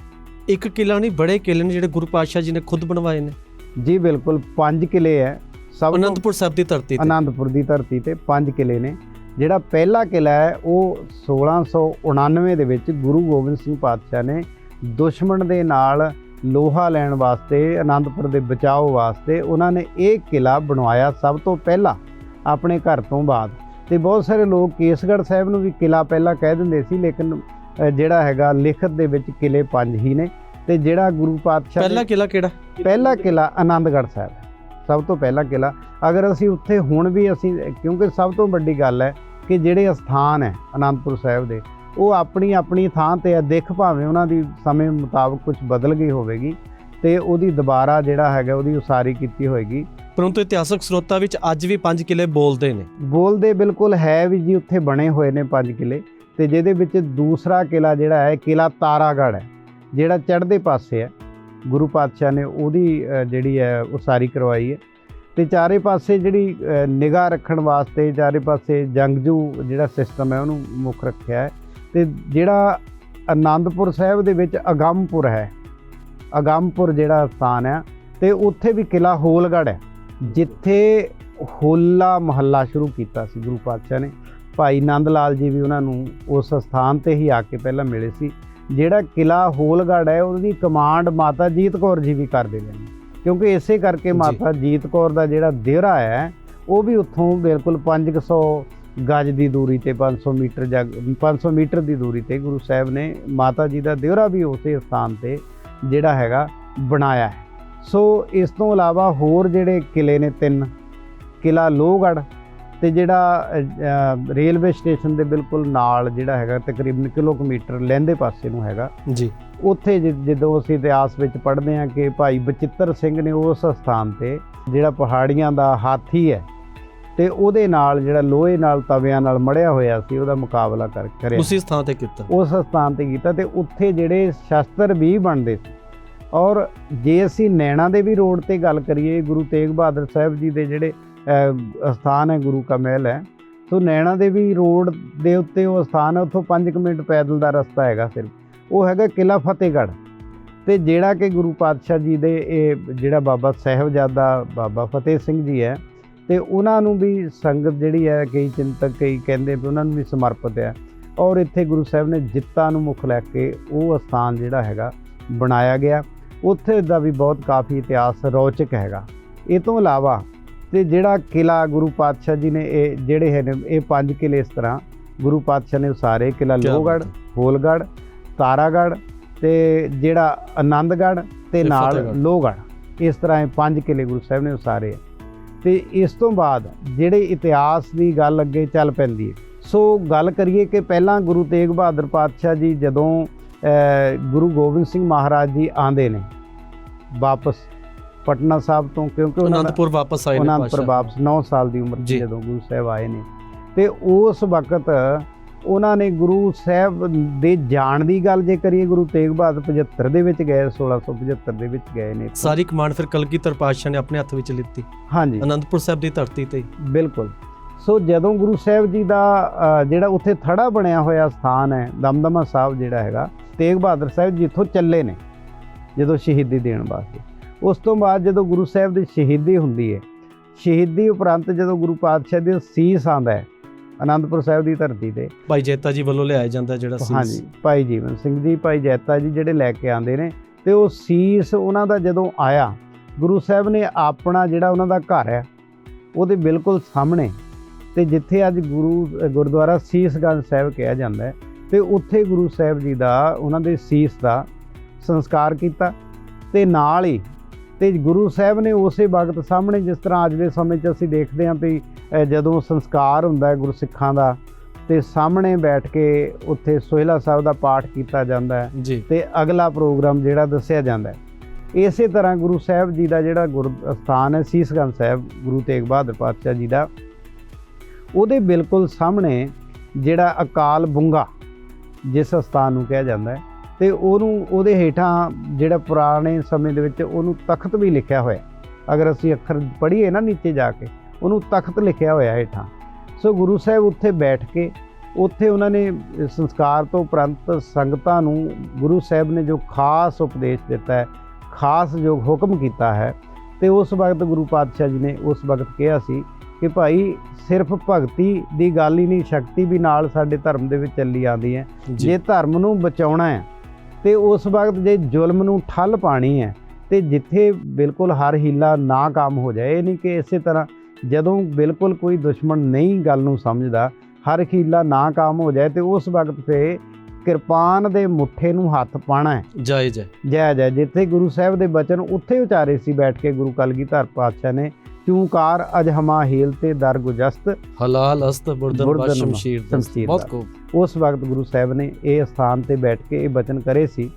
ਇੱਕ ਕਿਲਾ ਨਹੀਂ ਬੜੇ ਕਿਲੇ ਨੇ ਜਿਹੜੇ ਗੁਰੂ ਪਾਤਸ਼ਾਹ ਜੀ ਨੇ ਖੁਦ ਬਣਵਾਏ ਨੇ। ਜੀ ਬਿਲਕੁਲ ਪੰਜ ਕਿਲੇ ਹੈ। ਸਭ ਅਨੰਦਪੁਰ ਸਾਹਿਬ ਦੀ ਧਰਤੀ ਤੇ। ਆਨੰਦਪੁਰ ਦੀ ਧਰਤੀ ਤੇ ਪੰਜ ਕਿਲੇ ਨੇ। ਜਿਹੜਾ ਪਹਿਲਾ ਕਿਲਾ ਹੈ ਉਹ 1699 ਦੇ ਵਿੱਚ ਗੁਰੂ ਗੋਬਿੰਦ ਸਿੰਘ ਪਾਤਸ਼ਾਹ ਨੇ ਦੁਸ਼ਮਣ ਦੇ ਨਾਲ ਲੋਹਾ ਲੈਣ ਵਾਸਤੇ ਆਨੰਦਪੁਰ ਦੇ ਬਚਾਓ ਵਾਸਤੇ ਉਹਨਾਂ ਨੇ ਇਹ ਕਿਲਾ ਬਣਵਾਇਆ ਸਭ ਤੋਂ ਪਹਿਲਾਂ ਆਪਣੇ ਘਰ ਤੋਂ ਬਾਅਦ। ਤੇ ਬਹੁਤ ਸਾਰੇ ਲੋਕ ਕੇਸਗੜ੍ਹ ਸਾਹਿਬ ਨੂੰ ਵੀ ਕਿਲਾ ਪਹਿਲਾਂ ਕਹਿ ਦਿੰਦੇ ਸੀ ਲੇਕਿਨ ਜਿਹੜਾ ਹੈਗਾ ਲਿਖਤ ਦੇ ਵਿੱਚ ਕਿਲੇ ਪੰਜ ਹੀ ਨੇ ਤੇ ਜਿਹੜਾ ਗੁਰੂ ਪਾਤਸ਼ਾਹ ਪਹਿਲਾ ਕਿਲਾ ਕਿਹੜਾ? ਪਹਿਲਾ ਕਿਲਾ ਆਨੰਦਗੜ੍ਹ ਸਾਹਿਬ ਸਭ ਤੋਂ ਪਹਿਲਾ ਕਿਲਾ ਅਗਰ ਅਸੀਂ ਉੱਥੇ ਹੁਣ ਵੀ ਅਸੀਂ ਕਿਉਂਕਿ ਸਭ ਤੋਂ ਵੱਡੀ ਗੱਲ ਹੈ ਕਿ ਜਿਹੜੇ ਅਸਥਾਨ ਹੈ ਆਨੰਦਪੁਰ ਸਾਹਿਬ ਦੇ ਉਹ ਆਪਣੀ ਆਪਣੀ ਥਾਂ ਤੇ ਆ ਦੇਖ ਭਾਵੇਂ ਉਹਨਾਂ ਦੀ ਸਮੇਂ ਮੁਤਾਬਕ ਕੁਝ ਬਦਲ ਗਈ ਹੋਵੇਗੀ ਤੇ ਉਹਦੀ ਦੁਬਾਰਾ ਜਿਹੜਾ ਹੈਗਾ ਉਹਦੀ ਉਸਾਰੀ ਕੀਤੀ ਹੋਏਗੀ। ਪਰੰਤੂ ਇਤਿਹਾਸਕ ਸਰੋਤਾਂ ਵਿੱਚ ਅੱਜ ਵੀ ਪੰਜ ਕਿਲੇ ਬੋਲਦੇ ਨੇ। ਬੋਲਦੇ ਬਿਲਕੁਲ ਹੈ ਵੀ ਜੀ, ਉੱਥੇ ਬਣੇ ਹੋਏ ਨੇ ਪੰਜ ਕਿਲੇ। ਤੇ ਜਿਹਦੇ ਵਿੱਚ ਦੂਸਰਾ ਕਿਲਾ ਜਿਹੜਾ ਹੈ, ਕਿਲਾ ਤਾਰਾਗੜ੍ਹ ਹੈ, ਜਿਹੜਾ ਚੜ੍ਹਦੇ ਪਾਸੇ ਹੈ। ਗੁਰੂ ਪਾਤਸ਼ਾਹ ਨੇ ਉਹਦੀ ਜਿਹੜੀ ਹੈ, ਉਸਾਰੀ ਕਰਵਾਈ ਹੈ। ਤੇ ਚਾਰੇ ਪਾਸੇ ਜਿਹੜੀ ਨਿਗਾਹ ਰੱਖਣ ਵਾਸਤੇ ਚਾਰੇ ਪਾਸੇ ਜੰਗਜੂ ਜਿਹੜਾ ਸਿਸਟਮ ਹੈ, ਉਹਨੂੰ ਮੁੱਖ ਰੱਖਿਆ ਹੈ। ਤੇ ਜਿਹੜਾ ਆਨੰਦਪੁਰ ਸਾਹਿਬ ਦੇ ਵਿੱਚ ਅਗੰਮਪੁਰ ਹੈ, ਅਗੰਮਪੁਰ ਜਿਹੜਾ ਸਥਾਨ ਹੈ, ਤੇ ਉੱਥੇ ਵੀ ਕਿਲਾ ਹੋਲਗੜ੍ਹ ਹੈ। ਜਿੱਥੇ ਹੋਲਾ ਮਹੱਲਾ ਸ਼ੁਰੂ ਕੀਤਾ ਸੀ ਗੁਰੂ ਪਾਤਸ਼ਾਹ ਨੇ। ਭਾਈ ਨੰਦ ਲਾਲ ਜੀ ਵੀ ਉਹਨਾਂ ਨੂੰ ਉਸ ਸਥਾਨ ਤੇ ਹੀ ਆ ਕੇ ਪਹਿਲਾਂ ਮਿਲੇ ਸੀ। ਜਿਹੜਾ ਕਿਲਾ ਹੋਲਗੜ੍ਹ ਹੈ ਉਹਦੀ ਕਮਾਂਡ ਮਾਤਾ ਜੀਤ ਕੌਰ ਜੀ ਵੀ ਕਰਦੇ ਨੇ। ਕਿਉਂਕਿ ਇਸੇ ਕਰਕੇ ਜੀ। ਮਾਤਾ ਜੀਤ ਕੌਰ ਦਾ ਜਿਹੜਾ ਦੇਹਰਾ ਹੈ ਉਹ ਵੀ ਉੱਥੋਂ ਬਿਲਕੁਲ 500 ਗਜ ਦੀ ਦੂਰੀ ਤੇ 500 ਮੀਟਰ ਜਗ 500 ਮੀਟਰ ਦੀ ਦੂਰੀ ਤੇ ਗੁਰੂ ਸਾਹਿਬ ਨੇ ਮਾਤਾ ਜੀ ਦਾ ਦੇਹਰਾ ਵੀ ਉਸੇ ਸਥਾਨ ਤੇ ਜਿਹੜਾ ਹੈਗਾ ਬਣਾਇਆ ਹੈ। ਸੋ ਇਸ ਤੋਂ ਇਲਾਵਾ ਹੋਰ ਜਿਹੜੇ ਕਿਲੇ ਨੇ ਤਿੰਨ ਕਿਲਾ ਲੋਹਗੜ੍ਹ ਤੇ ਜਿਹੜਾ ਰੇਲਵੇ ਸਟੇਸ਼ਨ ਦੇ ਬਿਲਕੁਲ ਨਾਲ ਜਿਹੜਾ ਹੈਗਾ ਤਕਰੀਬਨ ਕਿਲੋਮੀਟਰ ਲਹਿੰਦੇ ਪਾਸੇ ਨੂੰ ਹੈਗਾ। ਜੀ। ਉੱਥੇ ਜਦੋਂ ਅਸੀਂ ਇਤਿਹਾਸ ਵਿੱਚ ਪੜ੍ਹਦੇ ਹਾਂ ਕਿ ਭਾਈ ਬਚਿੱਤਰ ਸਿੰਘ ਨੇ ਉਸ ਸਥਾਨ ਤੇ ਜਿਹੜਾ ਪਹਾੜੀਆਂ ਦਾ ਹਾਥੀ ਹੈ ਤੇ ਉਹਦੇ ਨਾਲ ਜਿਹੜਾ ਲੋਹੇ ਨਾਲ ਤਵਿਆਂ ਨਾਲ ਮੜਿਆ ਹੋਇਆ ਸੀ ਉਹਦਾ ਮੁਕਾਬਲਾ ਕਰ ਕਰਿਆ। ਉਸੇ ਸਥਾਨ ਤੇ ਕੀਤਾ। ਉਸ ਸਥਾਨ ਤੇ ਕੀਤਾ ਤੇ ਉੱਥੇ ਜਿਹੜੇ ਸ਼ਸਤਰ ਵੀ ਬਣਦੇ ਸੀ ਔਰ ਜੇ ਅਸੀਂ ਨੈਣਾ ਦੇ ਵੀ ਰੋਡ ਤੇ ਗੱਲ ਕਰੀਏ ਗੁਰੂ ਤੇਗ ਬਹਾਦਰ ਸਾਹਿਬ ਜੀ ਦੇ ਜਿਹੜੇ ਅਹ, ਸਥਾਨ ਹੈ ਗੁਰੂ ਕਾ ਮਹਿਲ ਹੈ ਸੋ ਨੈਣਾ ਦੇ ਵੀ ਰੋਡ ਦੇ ਉੱਤੇ ਉਹ ਸਥਾਨ ਹੈ ਉੱਥੋਂ 5 ਮਿੰਟ ਪੈਦਲ ਦਾ ਰਸਤਾ ਹੈਗਾ ਸਿਰਫ। ਉਹ ਹੈਗਾ ਕਿਲਾ ਫਤਿਹਗੜ੍ਹ। ਤੇ ਜਿਹੜਾ ਕਿ ਗੁਰੂ ਪਾਤਸ਼ਾਹ ਜੀ ਦੇ ਇਹ ਜਿਹੜਾ ਬਾਬਾ ਸਾਹਿਬਜ਼ਾਦਾ ਬਾਬਾ ਫਤਿਹ ਸਿੰਘ ਜੀ ਹੈ ਤੇ ਉਹਨਾਂ ਨੂੰ ਵੀ ਸੰਗਤ ਜਿਹੜੀ ਹੈ ਕਈ ਚਿੰਤਕ ਕਈ ਕਹਿੰਦੇ ਵੀ ਉਹਨਾਂ ਨੂੰ ਵੀ ਸਮਰਪਿਤ ਹੈ। ਔਰ ਇੱਥੇ ਗੁਰੂ ਸਾਹਿਬ ਨੇ ਜਿੱਤਾਂ ਨੂੰ ਮੁੱਖ ਲੈ ਕੇ ਉਹ ਸਥਾਨ ਜਿਹੜਾ ਹੈਗਾ ਬਣਾਇਆ ਗਿਆ। ਉੱਥੇ ਦਾ ਵੀ ਬਹੁਤ ਕਾਫੀ ਇਤਿਹਾਸ ਰੌਚਕ ਹੈਗਾ। ਇਹ ਤੋਂ ਇਲਾਵਾ ਤੇ ਜਿਹੜਾ ਕਿਲਾ ਗੁਰੂ ਪਾਤਸ਼ਾਹ ਜੀ ਨੇ ਇਹ ਜਿਹੜੇ ਹੈ ਨੇ ਇਹ ਪੰਜ ਕਿਲੇ ਇਸ ਤਰ੍ਹਾਂ ਗੁਰੂ ਪਾਤਸ਼ਾਹ ਨੇ ਉਸਾਰੇ। ਕਿਲਾ ਕਿਆ ਲੋਹਗੜ੍ਹ ਬਾਤ ਹੈ। ਹੋਲਗੜ੍ਹ ਤਾਰਾਗੜ੍ਹ ਤੇ ਜਿਹੜਾ ਆਨੰਦਗੜ੍ਹ ਤੇ ਨਾਲ। ਲੋਹਗੜ੍ਹ। ਇਸ ਤਰ੍ਹਾਂ ਇਹ ਪੰਜ ਕਿਲੇ ਗੁਰੂ ਸਾਹਿਬ ਨੇ ਉਸਾਰੇ ਤੇ ਇਸ ਤੋਂ ਬਾਅਦ ਜਿਹੜੇ ਇਤਿਹਾਸ ਦੀ ਗੱਲ ਅੱਗੇ ਚੱਲ ਪੈਂਦੀ ਹੈ। ਸੋ ਗੱਲ ਕਰੀਏ ਕਿ ਪਹਿਲਾਂ ਗੁਰੂ ਤੇਗ ਬਹਾਦਰ ਪਾਤਸ਼ਾਹ ਜੀ ਜਦੋਂ ਗੁਰੂ ਗੋਬਿੰਦ ਸਿੰਘ ਮਹਾਰਾਜ ਜੀ ਆਂਦੇ ਨੇ ਵਾਪਸ ਪਟਨਾ ਸਾਹਿਬ ਤੋਂ ਕਿਉਂਕਿ ਉਹਨਾਂ ਅਨੰਦਪੁਰ ਵਾਪਸ ਆਏ ਨੇ ਅਨੰਦਪੁਰ। ਵਾਪਸ 9 ਸਾਲ ਦੀ ਉਮਰ। ਜਦੋਂ ਗੁਰੂ ਸਾਹਿਬ ਆਏ ਨੇ ਤੇ ਉਸ ਵਕਤ ਉਹਨਾਂ ਨੇ ਗੁਰੂ ਸਾਹਿਬ ਦੇ ਜਾਣ ਦੀ ਗੱਲ ਜੇ ਕਰੀਏ ਗੁਰੂ ਤੇਗ ਬਹਾਦਰ 75 ਦੇ ਵਿੱਚ ਗਏ 1675 ਦੇ ਵਿੱਚ ਗਏ ਨੇ। ਸਾਰੀ ਕਮਾਂਡ ਫਿਰ ਕਲਗੀਧਰ ਪਾਤਸ਼ਾਹ ਨੇ ਆਪਣੇ ਹੱਥ ਵਿੱਚ ਲਿੱਤੀ ਹਾਂਜੀ ਅਨੰਦਪੁਰ ਸਾਹਿਬ ਦੀ ਧਰਤੀ ਤੇ ਬਿਲਕੁਲ ਸੋ ਜਦੋਂ ਗੁਰੂ ਸਾਹਿਬ ਜੀ ਦਾ ਜਿਹੜਾ ਉੱਥੇ ਥੜਾ ਬਣਿਆ ਹੋਇਆ ਸਥਾਨ ਹੈ ਦਮਦਮਾ ਸਾਹਿਬ ਜਿਹੜਾ ਹੈਗਾ ਤੇਗ ਬਹਾਦਰ ਸਾਹਿਬ ਜਿੱਥੋਂ ਚੱਲੇ ਨੇ ਜਦੋਂ ਸ਼ਹੀਦੀ ਦੇਣ ਵਾਸਤੇ। ਉਸ ਤੋਂ ਬਾਅਦ ਜਦੋਂ ਗੁਰੂ ਸਾਹਿਬ ਦੀ ਸ਼ਹੀਦੀ ਹੁੰਦੀ ਹੈ ਸ਼ਹੀਦੀ ਉਪਰੰਤ ਜਦੋਂ ਗੁਰੂ ਪਾਤਸ਼ਾਹ ਦੇ ਸੀਸ ਆਂਦਾ ਹੈ ਆਨੰਦਪੁਰ ਸਾਹਿਬ ਦੀ ਧਰਤੀ ਤੇ। ਭਾਈ ਜੇਤਾ ਜੀ ਵੱਲੋਂ ਲਿਆਇਆ ਜਾਂਦਾ ਜਿਹੜਾ ਸੀ ਹਾਂਜੀ ਭਾਈ ਜੀਵਨ ਸਿੰਘ ਜੀ ਭਾਈ ਜੈਤਾ ਜੀ ਜਿਹੜੇ ਲੈ ਕੇ ਆਂਦੇ ਨੇ ਤੇ ਉਹ ਸੀਸ ਉਹਨਾਂ ਦਾ ਜਦੋਂ ਆਇਆ ਗੁਰੂ ਸਾਹਿਬ ਨੇ ਆਪਣਾ ਜਿਹੜਾ ਉਹਨਾਂ ਦਾ ਘਰ ਹੈ ਉਹਦੇ ਬਿਲਕੁਲ ਸਾਹਮਣੇ ਤੇ ਜਿੱਥੇ ਅੱਜ ਗੁਰੂ ਗੁਰਦੁਆਰਾ ਸੀਸਗੰਜ ਸਾਹਿਬ ਕਿਹਾ ਜਾਂਦਾ ਹੈ ਤੇ ਉੱਥੇ ਗੁਰੂ ਸਾਹਿਬ ਜੀ ਦਾ ਉਹਨਾਂ ਦੇ ਸੀਸ ਦਾ ਸੰਸਕਾਰ ਕੀਤਾ ਤੇ ਨਾਲ ਹੀ ਤੇ ਗੁਰੂ ਸਾਹਿਬ ਨੇ ਉਸੇ ਵਕਤ ਸਾਹਮਣੇ ਜਿਸ ਤਰ੍ਹਾਂ ਅੱਜ ਦੇ ਸਮੇਂ 'ਚ ਅਸੀਂ ਦੇਖਦੇ ਹਾਂ ਵੀ ਜਦੋਂ ਸੰਸਕਾਰ ਹੁੰਦਾ ਹੈ ਗੁਰਸਿੱਖਾਂ ਦਾ ਤੇ ਸਾਹਮਣੇ ਬੈਠ ਕੇ ਉੱਥੇ ਸੋਹਿਲਾ ਸਾਹਿਬ ਦਾ ਪਾਠ ਕੀਤਾ ਜਾਂਦਾ ਹੈ ਤੇ ਅਗਲਾ ਪ੍ਰੋਗਰਾਮ ਜਿਹੜਾ ਦੱਸਿਆ ਜਾਂਦਾ ਹੈ। ਇਸੇ ਤਰ੍ਹਾਂ ਗੁਰੂ ਸਾਹਿਬ ਜੀ ਦਾ ਜਿਹੜਾ ਗੁਰ ਸਥਾਨ ਹੈ ਸੀਸਗੰਜ ਸਾਹਿਬ ਗੁਰੂ ਤੇਗ ਬਹਾਦਰ ਪਾਤਸ਼ਾਹ ਜੀ ਦਾ ਉਹਦੇ ਬਿਲਕੁਲ ਸਾਹਮਣੇ ਜਿਹੜਾ ਅਕਾਲ ਬੁੰਗਾ ਜਿਸ ਸਥਾਨ ਨੂੰ ਕਿਹਾ ਜਾਂਦਾ ਹੈ, ਤੇ ਉਹਨੂੰ, ਉਹਦੇ ਹੇਠਾਂ ਜਿਹੜਾ ਪੁਰਾਣੇ ਸਮੇਂ ਦੇ ਵਿੱਚ ਉਹਨੂੰ ਤਖਤ ਵੀ ਲਿਖਿਆ ਹੋਇਆ ਅਗਰ ਅਸੀਂ ਅੱਖਰ ਪੜ੍ਹੀਏ ਨਾ ਨੀਚੇ ਜਾ ਕੇ, ਉਹਨੂੰ ਤਖਤ ਲਿਖਿਆ ਹੋਇਆ ਹੇਠਾਂ। ਸੋ ਗੁਰੂ ਸਾਹਿਬ ਉੱਥੇ ਬੈਠ ਕੇ, ਉੱਥੇ ਉਹਨਾਂ ਨੇ ਸੰਸਕਾਰ ਤੋਂ ਉਪਰੰਤ ਸੰਗਤਾਂ ਨੂੰ ਗੁਰੂ ਸਾਹਿਬ ਨੇ ਜੋ ਖਾਸ ਉਪਦੇਸ਼ ਦਿੱਤਾ ਹੈ, ਖਾਸ ਜੋ ਹੁਕਮ ਕੀਤਾ ਹੈ, ਤੇ ਉਸ ਵਕਤ ਗੁਰੂ ਪਾਤਸ਼ਾਹ ਜੀ ਨੇ ਉਸ ਵਕਤ ਕਿਹਾ ਸੀ ਕਿ ਭਾਈ ਸਿਰਫ ਭਗਤੀ ਦੀ ਗੱਲ ਹੀ ਨਹੀਂ ਸ਼ਕਤੀ ਵੀ ਨਾਲ ਸਾਡੇ ਧਰਮ ਦੇ ਵਿੱਚ ਚੱਲੀ ਆਉਂਦੀ ਹੈ। ਜੀ। ਜੇ ਧਰਮ ਨੂੰ ਬਚਾਉਣਾ ਹੈ ਤੇ ਉਸ ਵਕਤ ਜੇ ਜ਼ੁਲਮ ਨੂੰ ਠੱਲ ਪਾਣੀ ਹੈ ਤੇ ਜਿੱਥੇ ਬਿਲਕੁਲ ਹਰ ਹੀਲਾ ਨਾ ਕੰਮ ਹੋ ਜਾਏ ਇਹ ਨਹੀਂ ਕਿ ਇਸੇ ਤਰ੍ਹਾਂ ਜਦੋਂ ਬਿਲਕੁਲ ਕੋਈ ਦੁਸ਼ਮਣ ਨਹੀਂ ਗੱਲ ਨੂੰ ਸਮਝਦਾ ਹਰ ਹੀਲਾ ਨਾ ਕੰਮ ਹੋ ਜਾਏ ਤੇ ਉਸ ਵਕਤ ਤੇ ਕਿਰਪਾਨ ਦੇ ਮੁੱਠੇ ਨੂੰ ਹੱਥ ਪਾਣਾ ਹੈ। ਜਾਇਜ਼ ਹੈ ਜੈ ਜੈ। ਜਿੱਥੇ ਗੁਰੂ ਸਾਹਿਬ ਦੇ ਬਚਨ ਉੱਥੇ ਉਚਾਰੇ ਸੀ ਬੈਠ ਕੇ ਗੁਰੂ ਕਲਗੀਧਰ ਪਾਤਸ਼ਾਹ ਨੇ ਚੂੰਕਾਰ ਅਜ ਹਮਾ ਹੀਲ ਤੇ ਦਰ ਗੁਜਸਤ? ਹਲਾਲ ਅਸਤ ਬੁਰਦਨ ਬਾ ਸ਼ਮਸ਼ੀਰ ਬਹੁਤ। ਖੂਬ। ਉਸ ਵਕਤ ਗੁਰੂ ਸਾਹਿਬ ਨੇ ਇਹ ਸਥਾਨ ਤੇ ਬੈਠ ਕੇ ਇਹ ਬਚਨ ਕਰੇ ਸੀ।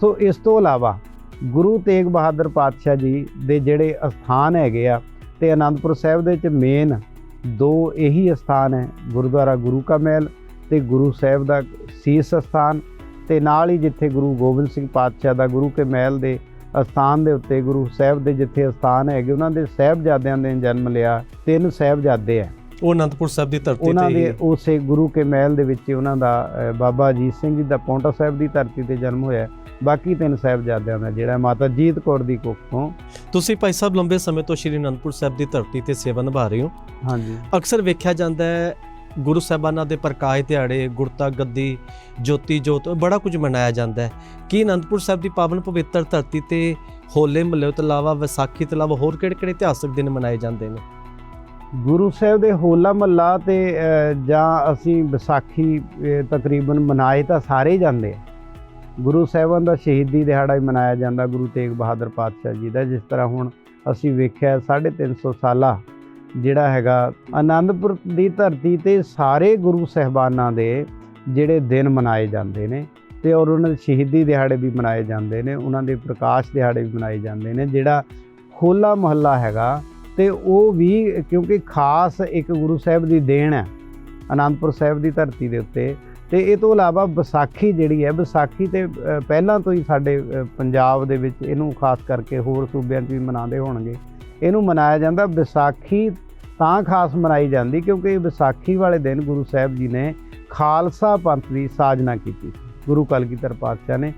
ਸੋ ਇਸ ਤੋਂ ਇਲਾਵਾ ਗੁਰੂ ਤੇਗ ਬਹਾਦਰ ਪਾਤਸ਼ਾਹ ਜੀ ਦੇ ਜਿਹੜੇ ਅਸਥਾਨ ਹੈਗੇ ਆ ਤੇ ਆਨੰਦਪੁਰ ਸਾਹਿਬ ਦੇ ਵਿੱਚ ਮੇਨ ਦੋ ਇਹੀ ਸਥਾਨ ਹੈ ਗੁਰਦੁਆਰਾ ਗੁਰੂ ਕਾ ਮਹਿਲ ਤੇ ਗੁਰੂ ਸਾਹਿਬ ਦਾ ਸੀਸ ਸਥਾਨ ਤੇ ਨਾਲ ਹੀ ਜਿੱਥੇ ਗੁਰੂ ਗੋਬਿੰਦ ਸਿੰਘ ਪਾਤਸ਼ਾਹ ਦਾ ਗੁਰੂ ਕੇ ਮਹਿਲ ਦੇ ਅਸਥਾਨ ਦੇ ਉੱਤੇ ਗੁਰੂ ਸਾਹਿਬ ਦੇ ਜਿੱਥੇ ਅਸਥਾਨ ਹੈਗੇ ਉਹਨਾਂ ਦੇ ਸਾਹਿਬਜ਼ਾਦਿਆਂ ਨੇ ਜਨਮ ਲਿਆ ਤਿੰਨ ਸਾਹਿਬਜ਼ਾਦੇ ਆ। ਉਹ ਅਨੰਦਪੁਰ ਸਾਹਿਬ ਦੀ ਧਰਤੀ ਉਹਨਾਂ ਤੇ ਦੇ ਹੀ। ਉਸੇ ਗੁਰੂ ਕੇ ਮਹਿਲ ਦੇ ਵਿੱਚ ਉਹਨਾਂ ਦਾ ਬਾਬਾ ਅਜੀਤ ਸਿੰਘ ਜੀ ਦਾ ਪੌਂਟਾ ਸਾਹਿਬ ਦੀ ਧਰਤੀ ਤੇ ਜਨਮ ਹੋਇਆ ਬਾਕੀ ਤਿੰਨ ਸਾਹਿਬਜ਼ਾਦਿਆਂ ਦਾ ਜਿਹੜਾ ਮਾਤਾ ਜੀਤ ਕੌਰ ਦੀ ਕੁੱਖ ਤੋਂ। ਤੁਸੀਂ ਭਾਈ ਸਾਹਿਬ ਲੰਬੇ ਸਮੇਂ ਤੋਂ ਸ਼੍ਰੀ ਅਨੰਦਪੁਰ ਸਾਹਿਬ ਦੀ ਧਰਤੀ ਤੇ ਸੇਵਾ ਨਿਭਾ ਰਹੇ ਹੋ। ਹਾਂਜੀ। ਅਕਸਰ ਵੇਖਿਆ ਜਾਂਦਾ ਹੈ ਗੁਰੂ ਸਾਹਿਬਾਨਾਂ ਦੇ ਪ੍ਰਕਾਸ਼ ਦਿਹਾੜੇ, ਗੁਰਤਾ ਗੱਦੀ, ਜੋਤੀ ਜੋਤ, ਬੜਾ ਕੁਝ ਮਨਾਇਆ ਜਾਂਦਾ ਹੈ। ਕੀ ਅਨੰਦਪੁਰ ਸਾਹਿਬ ਦੀ ਪਾਵਨ ਪਵਿੱਤਰ ਧਰਤੀ ਤੇ ਹੋਲੇ ਮਹੱਲੇ ਤੋਂ ਇਲਾਵਾ ਵਿਸਾਖੀ ਤੋਂ ਇਲਾਵਾ ਹੋਰ ਕਿਹੜੇ-ਕਿਹੜੇ ਇਤਿਹਾਸਕ ਦਿਨ ਮਨਾਏ ਜਾਂਦੇ ਨੇ? ਗੁਰੂ ਸਾਹਿਬ ਦੇ ਹੋਲਾ ਮਹੱਲਾ ਤੇ ਜਾਂ ਅਸੀਂ ਵਿਸਾਖੀ ਤਕਰੀਬਨ ਮਨਾਏ ਤਾਂ ਸਾਰੇ ਹੀ ਜਾਂਦੇ ਆ। ਗੁਰੂ ਸਾਹਿਬਾਨ ਦਾ ਸ਼ਹੀਦੀ ਦਿਹਾੜਾ ਹੀ ਮਨਾਇਆ ਜਾਂਦਾ, ਗੁਰੂ ਤੇਗ ਬਹਾਦਰ ਪਾਤਸ਼ਾਹ ਜੀ ਦਾ, ਜਿਸ ਤਰ੍ਹਾਂ ਹੁਣ ਅਸੀਂ ਵੇਖਿਆ 350 ਸਾਲਾ ਜਿਹੜਾ ਹੈਗਾ, ਆਨੰਦਪੁਰ ਦੀ ਧਰਤੀ ਤੇ ਸਾਰੇ ਗੁਰੂ ਸਹਿਬਾਨਾਂ ਦੇ ਜਿਹੜੇ ਦਿਨ ਮਨਾਏ ਜਾਂਦੇ ਨੇ ਤੇ ਔਰ ਉਹਨਾਂ ਦੇ ਸ਼ਹੀਦੀ ਦਿਹਾੜੇ ਵੀ ਮਨਾਏ ਜਾਂਦੇ ਨੇ, ਉਹਨਾਂ ਦੇ ਪ੍ਰਕਾਸ਼ ਦਿਹਾੜੇ ਵੀ ਮਨਾਏ ਜਾਂਦੇ ਨੇ, ਜਿਹੜਾ ਹੋਲਾ ਮਹੱਲਾ ਹੈਗਾ ਤੇ ਉਹ ਵੀ ਕਿਉਂਕਿ ਖਾਸ ਇੱਕ ਗੁਰੂ ਸਾਹਿਬ ਦੀ ਦੇਣ ਹੈ ਆਨੰਦਪੁਰ ਸਾਹਿਬ ਦੀ ਧਰਤੀ ਦੇ ਉੱਤੇ ਤੇ ਇਹ ਤੋਂ ਇਲਾਵਾ ਵਿਸਾਖੀ ਜਿਹੜੀ ਹੈ, ਵਿਸਾਖੀ ਤੇ ਪਹਿਲਾਂ ਤੋਂ ਹੀ ਸਾਡੇ ਪੰਜਾਬ ਦੇ ਵਿੱਚ ਇਹਨੂੰ ਖਾਸ ਕਰਕੇ ਹੋਰ ਸੂਬਿਆਂ 'ਚ ਵੀ ਮਨਾਉਂਦੇ ਹੋਣਗੇ। ਇਹਨੂੰ ਮਨਾਇਆ ਜਾਂਦਾ ਵਿਸਾਖੀ ਤਾਂ ਖਾਸ ਮਨਾਈ ਜਾਂਦੀ ਕਿਉਂਕਿ ਵਿਸਾਖੀ ਵਾਲੇ ਦਿਨ ਗੁਰੂ ਸਾਹਿਬ ਜੀ ਨੇ ਖਾਲਸਾ ਪੰਥ ਦੀ ਸਾਜਨਾ ਕੀਤੀ। ਸੀ ਗੁਰੂ ਕਲਗੀਧਰ ਪਾਤਸ਼ਾਹ ਨੇ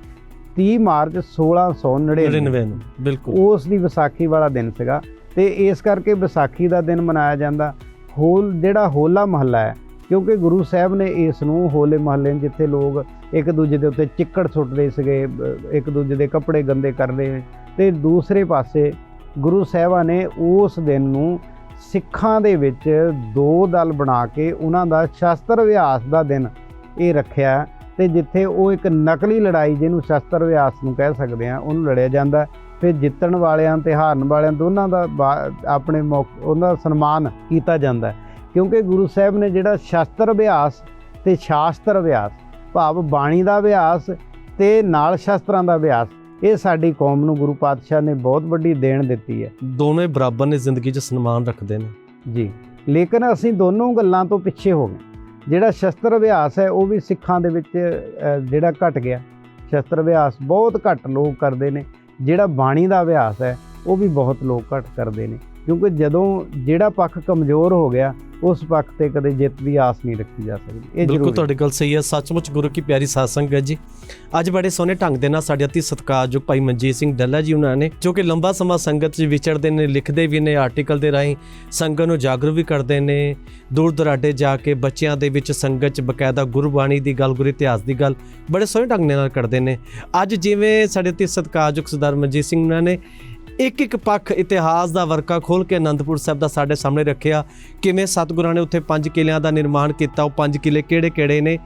30 ਮਾਰਚ 1699 99 ਨੂੰ ਬਿਲਕੁਲ। ਉਸ ਦੀ ਵਿਸਾਖੀ ਵਾਲਾ ਦਿਨ ਸੀਗਾ ਤੇ ਇਸ ਕਰਕੇ ਵਿਸਾਖੀ ਦਾ ਦਿਨ ਮਨਾਇਆ ਜਾਂਦਾ। ਹੋਲ ਜਿਹੜਾ ਹੋਲਾ ਮਹੱਲਾ ਹੈ ਕਿਉਂਕਿ ਗੁਰੂ ਸਾਹਿਬ ਨੇ ਇਸ ਨੂੰ ਹੋਲੇ ਮਹੱਲੇ ਨੂੰ ਜਿੱਥੇ ਲੋਕ ਇੱਕ ਦੂਜੇ ਦੇ ਉੱਤੇ ਚਿੱਕੜ ਸੁੱਟਦੇ ਸੀਗੇ ਇੱਕ ਦੂਜੇ ਦੇ ਕੱਪੜੇ ਗੰਦੇ ਕਰਦੇ ਤੇ ਦੂਸਰੇ ਪਾਸੇ ਗੁਰੂ ਸਾਹਿਬਾਂ ਨੇ ਉਸ ਦਿਨ ਨੂੰ ਸਿੱਖਾਂ ਦੇ ਵਿੱਚ ਦੋ ਦਲ ਬਣਾ ਕੇ ਉਹਨਾਂ ਦਾ ਸ਼ਸਤਰ ਅਭਿਆਸ ਦਾ ਦਿਨ ਇਹ ਰੱਖਿਆ ਤੇ ਜਿੱਥੇ ਉਹ ਇੱਕ ਨਕਲੀ ਲੜਾਈ ਜਿਹਨੂੰ ਸ਼ਸਤਰ ਅਭਿਆਸ ਨੂੰ ਕਹਿ ਸਕਦੇ ਆ ਉਹਨੂੰ ਲੜਿਆ ਜਾਂਦਾ ਫਿਰ ਜਿੱਤਣ ਵਾਲਿਆਂ ਤੇ ਹਾਰਨ ਵਾਲਿਆਂ ਦੋਨਾਂ ਦਾ ਬਾ- ਆਪਣੇ ਮੌਕ- ਉਹਨਾਂ ਦਾ ਸਨਮਾਨ ਕੀਤਾ ਜਾਂਦਾ ਕਿਉਂਕਿ ਗੁਰੂ ਸਾਹਿਬ ਨੇ ਜਿਹੜਾ ਸ਼ਸਤਰ ਅਭਿਆਸ ਤੇ ਸ਼ਾਸਤਰ ਅਭਿਆਸ ਭਾਵ ਬਾਣੀ ਦਾ ਅਭਿਆਸ ਤੇ ਨਾਲ ਸ਼ਸਤਰਾਂ ਦਾ ਅਭਿਆਸ ਇਹ ਸਾਡੀ ਕੌਮ ਨੂੰ ਗੁਰੂ ਪਾਤਸ਼ਾਹ ਨੇ ਬਹੁਤ ਵੱਡੀ ਦੇਣ ਦਿੱਤੀ ਹੈ। ਦੋਵੇਂ ਬਰਾਬਰ ਨੇ ਜ਼ਿੰਦਗੀ 'ਚ ਸਨਮਾਨ ਰੱਖਦੇ ਨੇ। ਜੀ। ਲੇਕਿਨ ਅਸੀਂ ਦੋਨੋਂ ਗੱਲਾਂ ਤੋਂ ਪਿੱਛੇ ਹੋ ਗਏ। ਜਿਹੜਾ ਸ਼ਸਤਰ ਅਭਿਆਸ ਹੈ ਉਹ ਵੀ ਸਿੱਖਾਂ ਦੇ ਵਿੱਚ ਜਿਹੜਾ ਘਟ ਗਿਆ। ਸ਼ਸਤਰ ਅਭਿਆਸ ਬਹੁਤ ਘੱਟ ਲੋਕ ਕਰਦੇ ਨੇ। ਜਿਹੜਾ ਬਾਣੀ ਦਾ ਅਭਿਆਸ ਹੈ ਉਹ ਵੀ ਬਹੁਤ ਲੋਕ ਘੱਟ ਕਰਦੇ ਨੇ। ਕਿਉਂਕਿ ਜਦੋਂ ਜਿਹੜਾ ਪੱਖ ਕਮਜ਼ੋਰ ਹੋ ਗਿਆ ਉਸ ਪੱਖ ਤੇ ਕਦੇ ਜਿੱਤ ਦੀ ਆਸ ਨਹੀਂ ਰੱਖੀ ਜਾ ਸਕਦੀ। ਇਹ ਬਿਲਕੁਲ ਤੁਹਾਡੀ ਗੱਲ ਸਹੀ ਹੈ। ਸੱਚਮੁੱਚ ਗੁਰੂ ਕੀ ਪਿਆਰੀ ਸਾਧ ਸੰਗਤ ਜੀ। ਅੱਜ ਬੜੇ ਸੋਹਣੇ ਢੰਗ ਦੇ ਨਾਲ ਸਾਡੇ ਅਤੀ ਸਤਿਕਾਰਯੋਗ ਭਾਈ ਮਨਜੀਤ ਸਿੰਘ ਡੱਲਾ ਜੀ ਉਹਨਾਂ ਨੇ ਜੋ ਕਿ ਲੰਬਾ ਸਮਾਂ ਸੰਗਤ 'ਚ ਵਿਚਰਦੇ ਨੇ ਲਿਖਦੇ ਵੀ ਨੇ ਆਰਟੀਕਲ ਦੇ ਰਾਹੀਂ ਸੰਗਤ ਨੂੰ ਜਾਗਰੂਕ ਵੀ ਕਰਦੇ ਨੇ। ਦੂਰ ਦਰਾਡੇ ਜਾ ਕੇ ਬੱਚਿਆਂ ਦੇ ਵਿੱਚ ਸੰਗਤ 'ਚ ਬਕਾਇਦਾ ਗੁਰਬਾਣੀ ਦੀ ਗੱਲ ਗੁਰੂ ਇਤਿਹਾਸ ਦੀ ਗੱਲ ਬੜੇ ਸੋਹਣੇ ਢੰਗ ਨਾਲ ਕਰਦੇ ਨੇ। ਅੱਜ ਜਿਵੇਂ ਸਾਡੇ ਅਤੀ ਸਤਿਕਾਰਯੋਗ ਸਰਦਾਰ ਮਨਜੀਤ ਸਿੰਘ ਉਹਨਾਂ ਨੇ ਇੱਕ ਇੱਕ ਪੱਖ ਇਤਿਹਾਸ ਦਾ ਵਰਕਾ ਖੋਲ ਕੇ ਅਨੰਦਪੁਰ ਸਾਹਿਬ ਦਾ ਸਾਡੇ ਸਾਹਮਣੇ ਰੱਖਿਆ। ਕਿਵੇਂ ਸਤਿਗੁਰਾਂ ਨੇ ਉੱਥੇ ਪੰਜ ਕਿਲਿਆਂ ਦਾ ਨਿਰਮਾਣ ਕੀਤਾ, ਉਹ ਪੰਜ ਕਿਲੇ ਕਿਹੜੇ ਕਿਹੜੇ ਨੇ?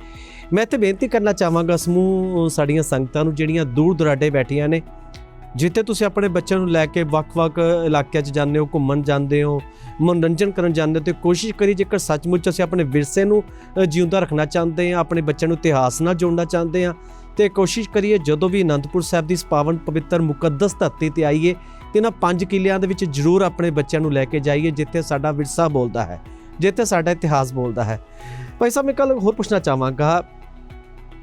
ਮੈਂ ਤੇ ਬੇਨਤੀ ਕਰਨਾ ਚਾਹਾਂਗਾ ਸਮੂਹ ਸਾਡੀਆਂ ਸੰਗਤਾਂ ਨੂੰ, ਜਿਹੜੀਆਂ ਦੂਰ ਦੁਰਾਡੇ ਬੈਠੀਆਂ ਨੇ, ਜਿੱਥੇ ਤੁਸੀਂ ਆਪਣੇ ਬੱਚਿਆਂ ਨੂੰ ਲੈ ਕੇ ਵੱਖ-ਵੱਖ ਇਲਾਕਿਆਂ 'ਚ ਜਾਂਦੇ ਹੋ, ਘੁੰਮਣ ਜਾਂਦੇ ਹੋ, ਮਨੋਰੰਜਨ ਕਰਨ ਜਾਂਦੇ ਹੋ, ਤੇ ਕੋਸ਼ਿਸ਼ ਕਰੀ ਜੇਕਰ ਸੱਚਮੁੱਚ ਅਸੀਂ ਆਪਣੇ ਵਿਰਸੇ ਨੂੰ ਜਿਉਂਦਾ ਰੱਖਣਾ ਚਾਹੁੰਦੇ ਹਾਂ, ਆਪਣੇ ਬੱਚਿਆਂ ਨੂੰ ਇਤਿਹਾਸ ਨਾਲ ਜੋੜਨਾ ਚਾਹੁੰਦੇ ਹਾਂ, ਤੇ ਕੋਸ਼ਿਸ਼ ਕਰੀਏ ਜਦੋਂ ਵੀ ਅਨੰਦਪੁਰ ਸਾਹਿਬ ਦੀ ਇਸ ਪਾਵਨ ਪਵਿੱਤਰ ਮੁਕੱਦਸ ਧਰਤੀ ਤੇ ਆਈਏ ਤੇ ਇਹਨਾਂ ਪੰਜ ਕਿਲਿਆਂ ਦੇ ਵਿੱਚ ਜ਼ਰੂਰ ਆਪਣੇ ਬੱਚਿਆਂ ਨੂੰ ਲੈ ਕੇ ਜਾਈਏ, ਜਿੱਥੇ ਸਾਡਾ ਵਿਰਸਾ ਬੋਲਦਾ ਹੈ, ਜਿੱਥੇ ਸਾਡਾ ਇਤਿਹਾਸ ਬੋਲਦਾ ਹੈ। ਭਾਈ ਸਾਹਿਬ, ਮੈਂ ਕੱਲ ਹੋਰ ਪੁੱਛਣਾ ਚਾਹਾਂਗਾ,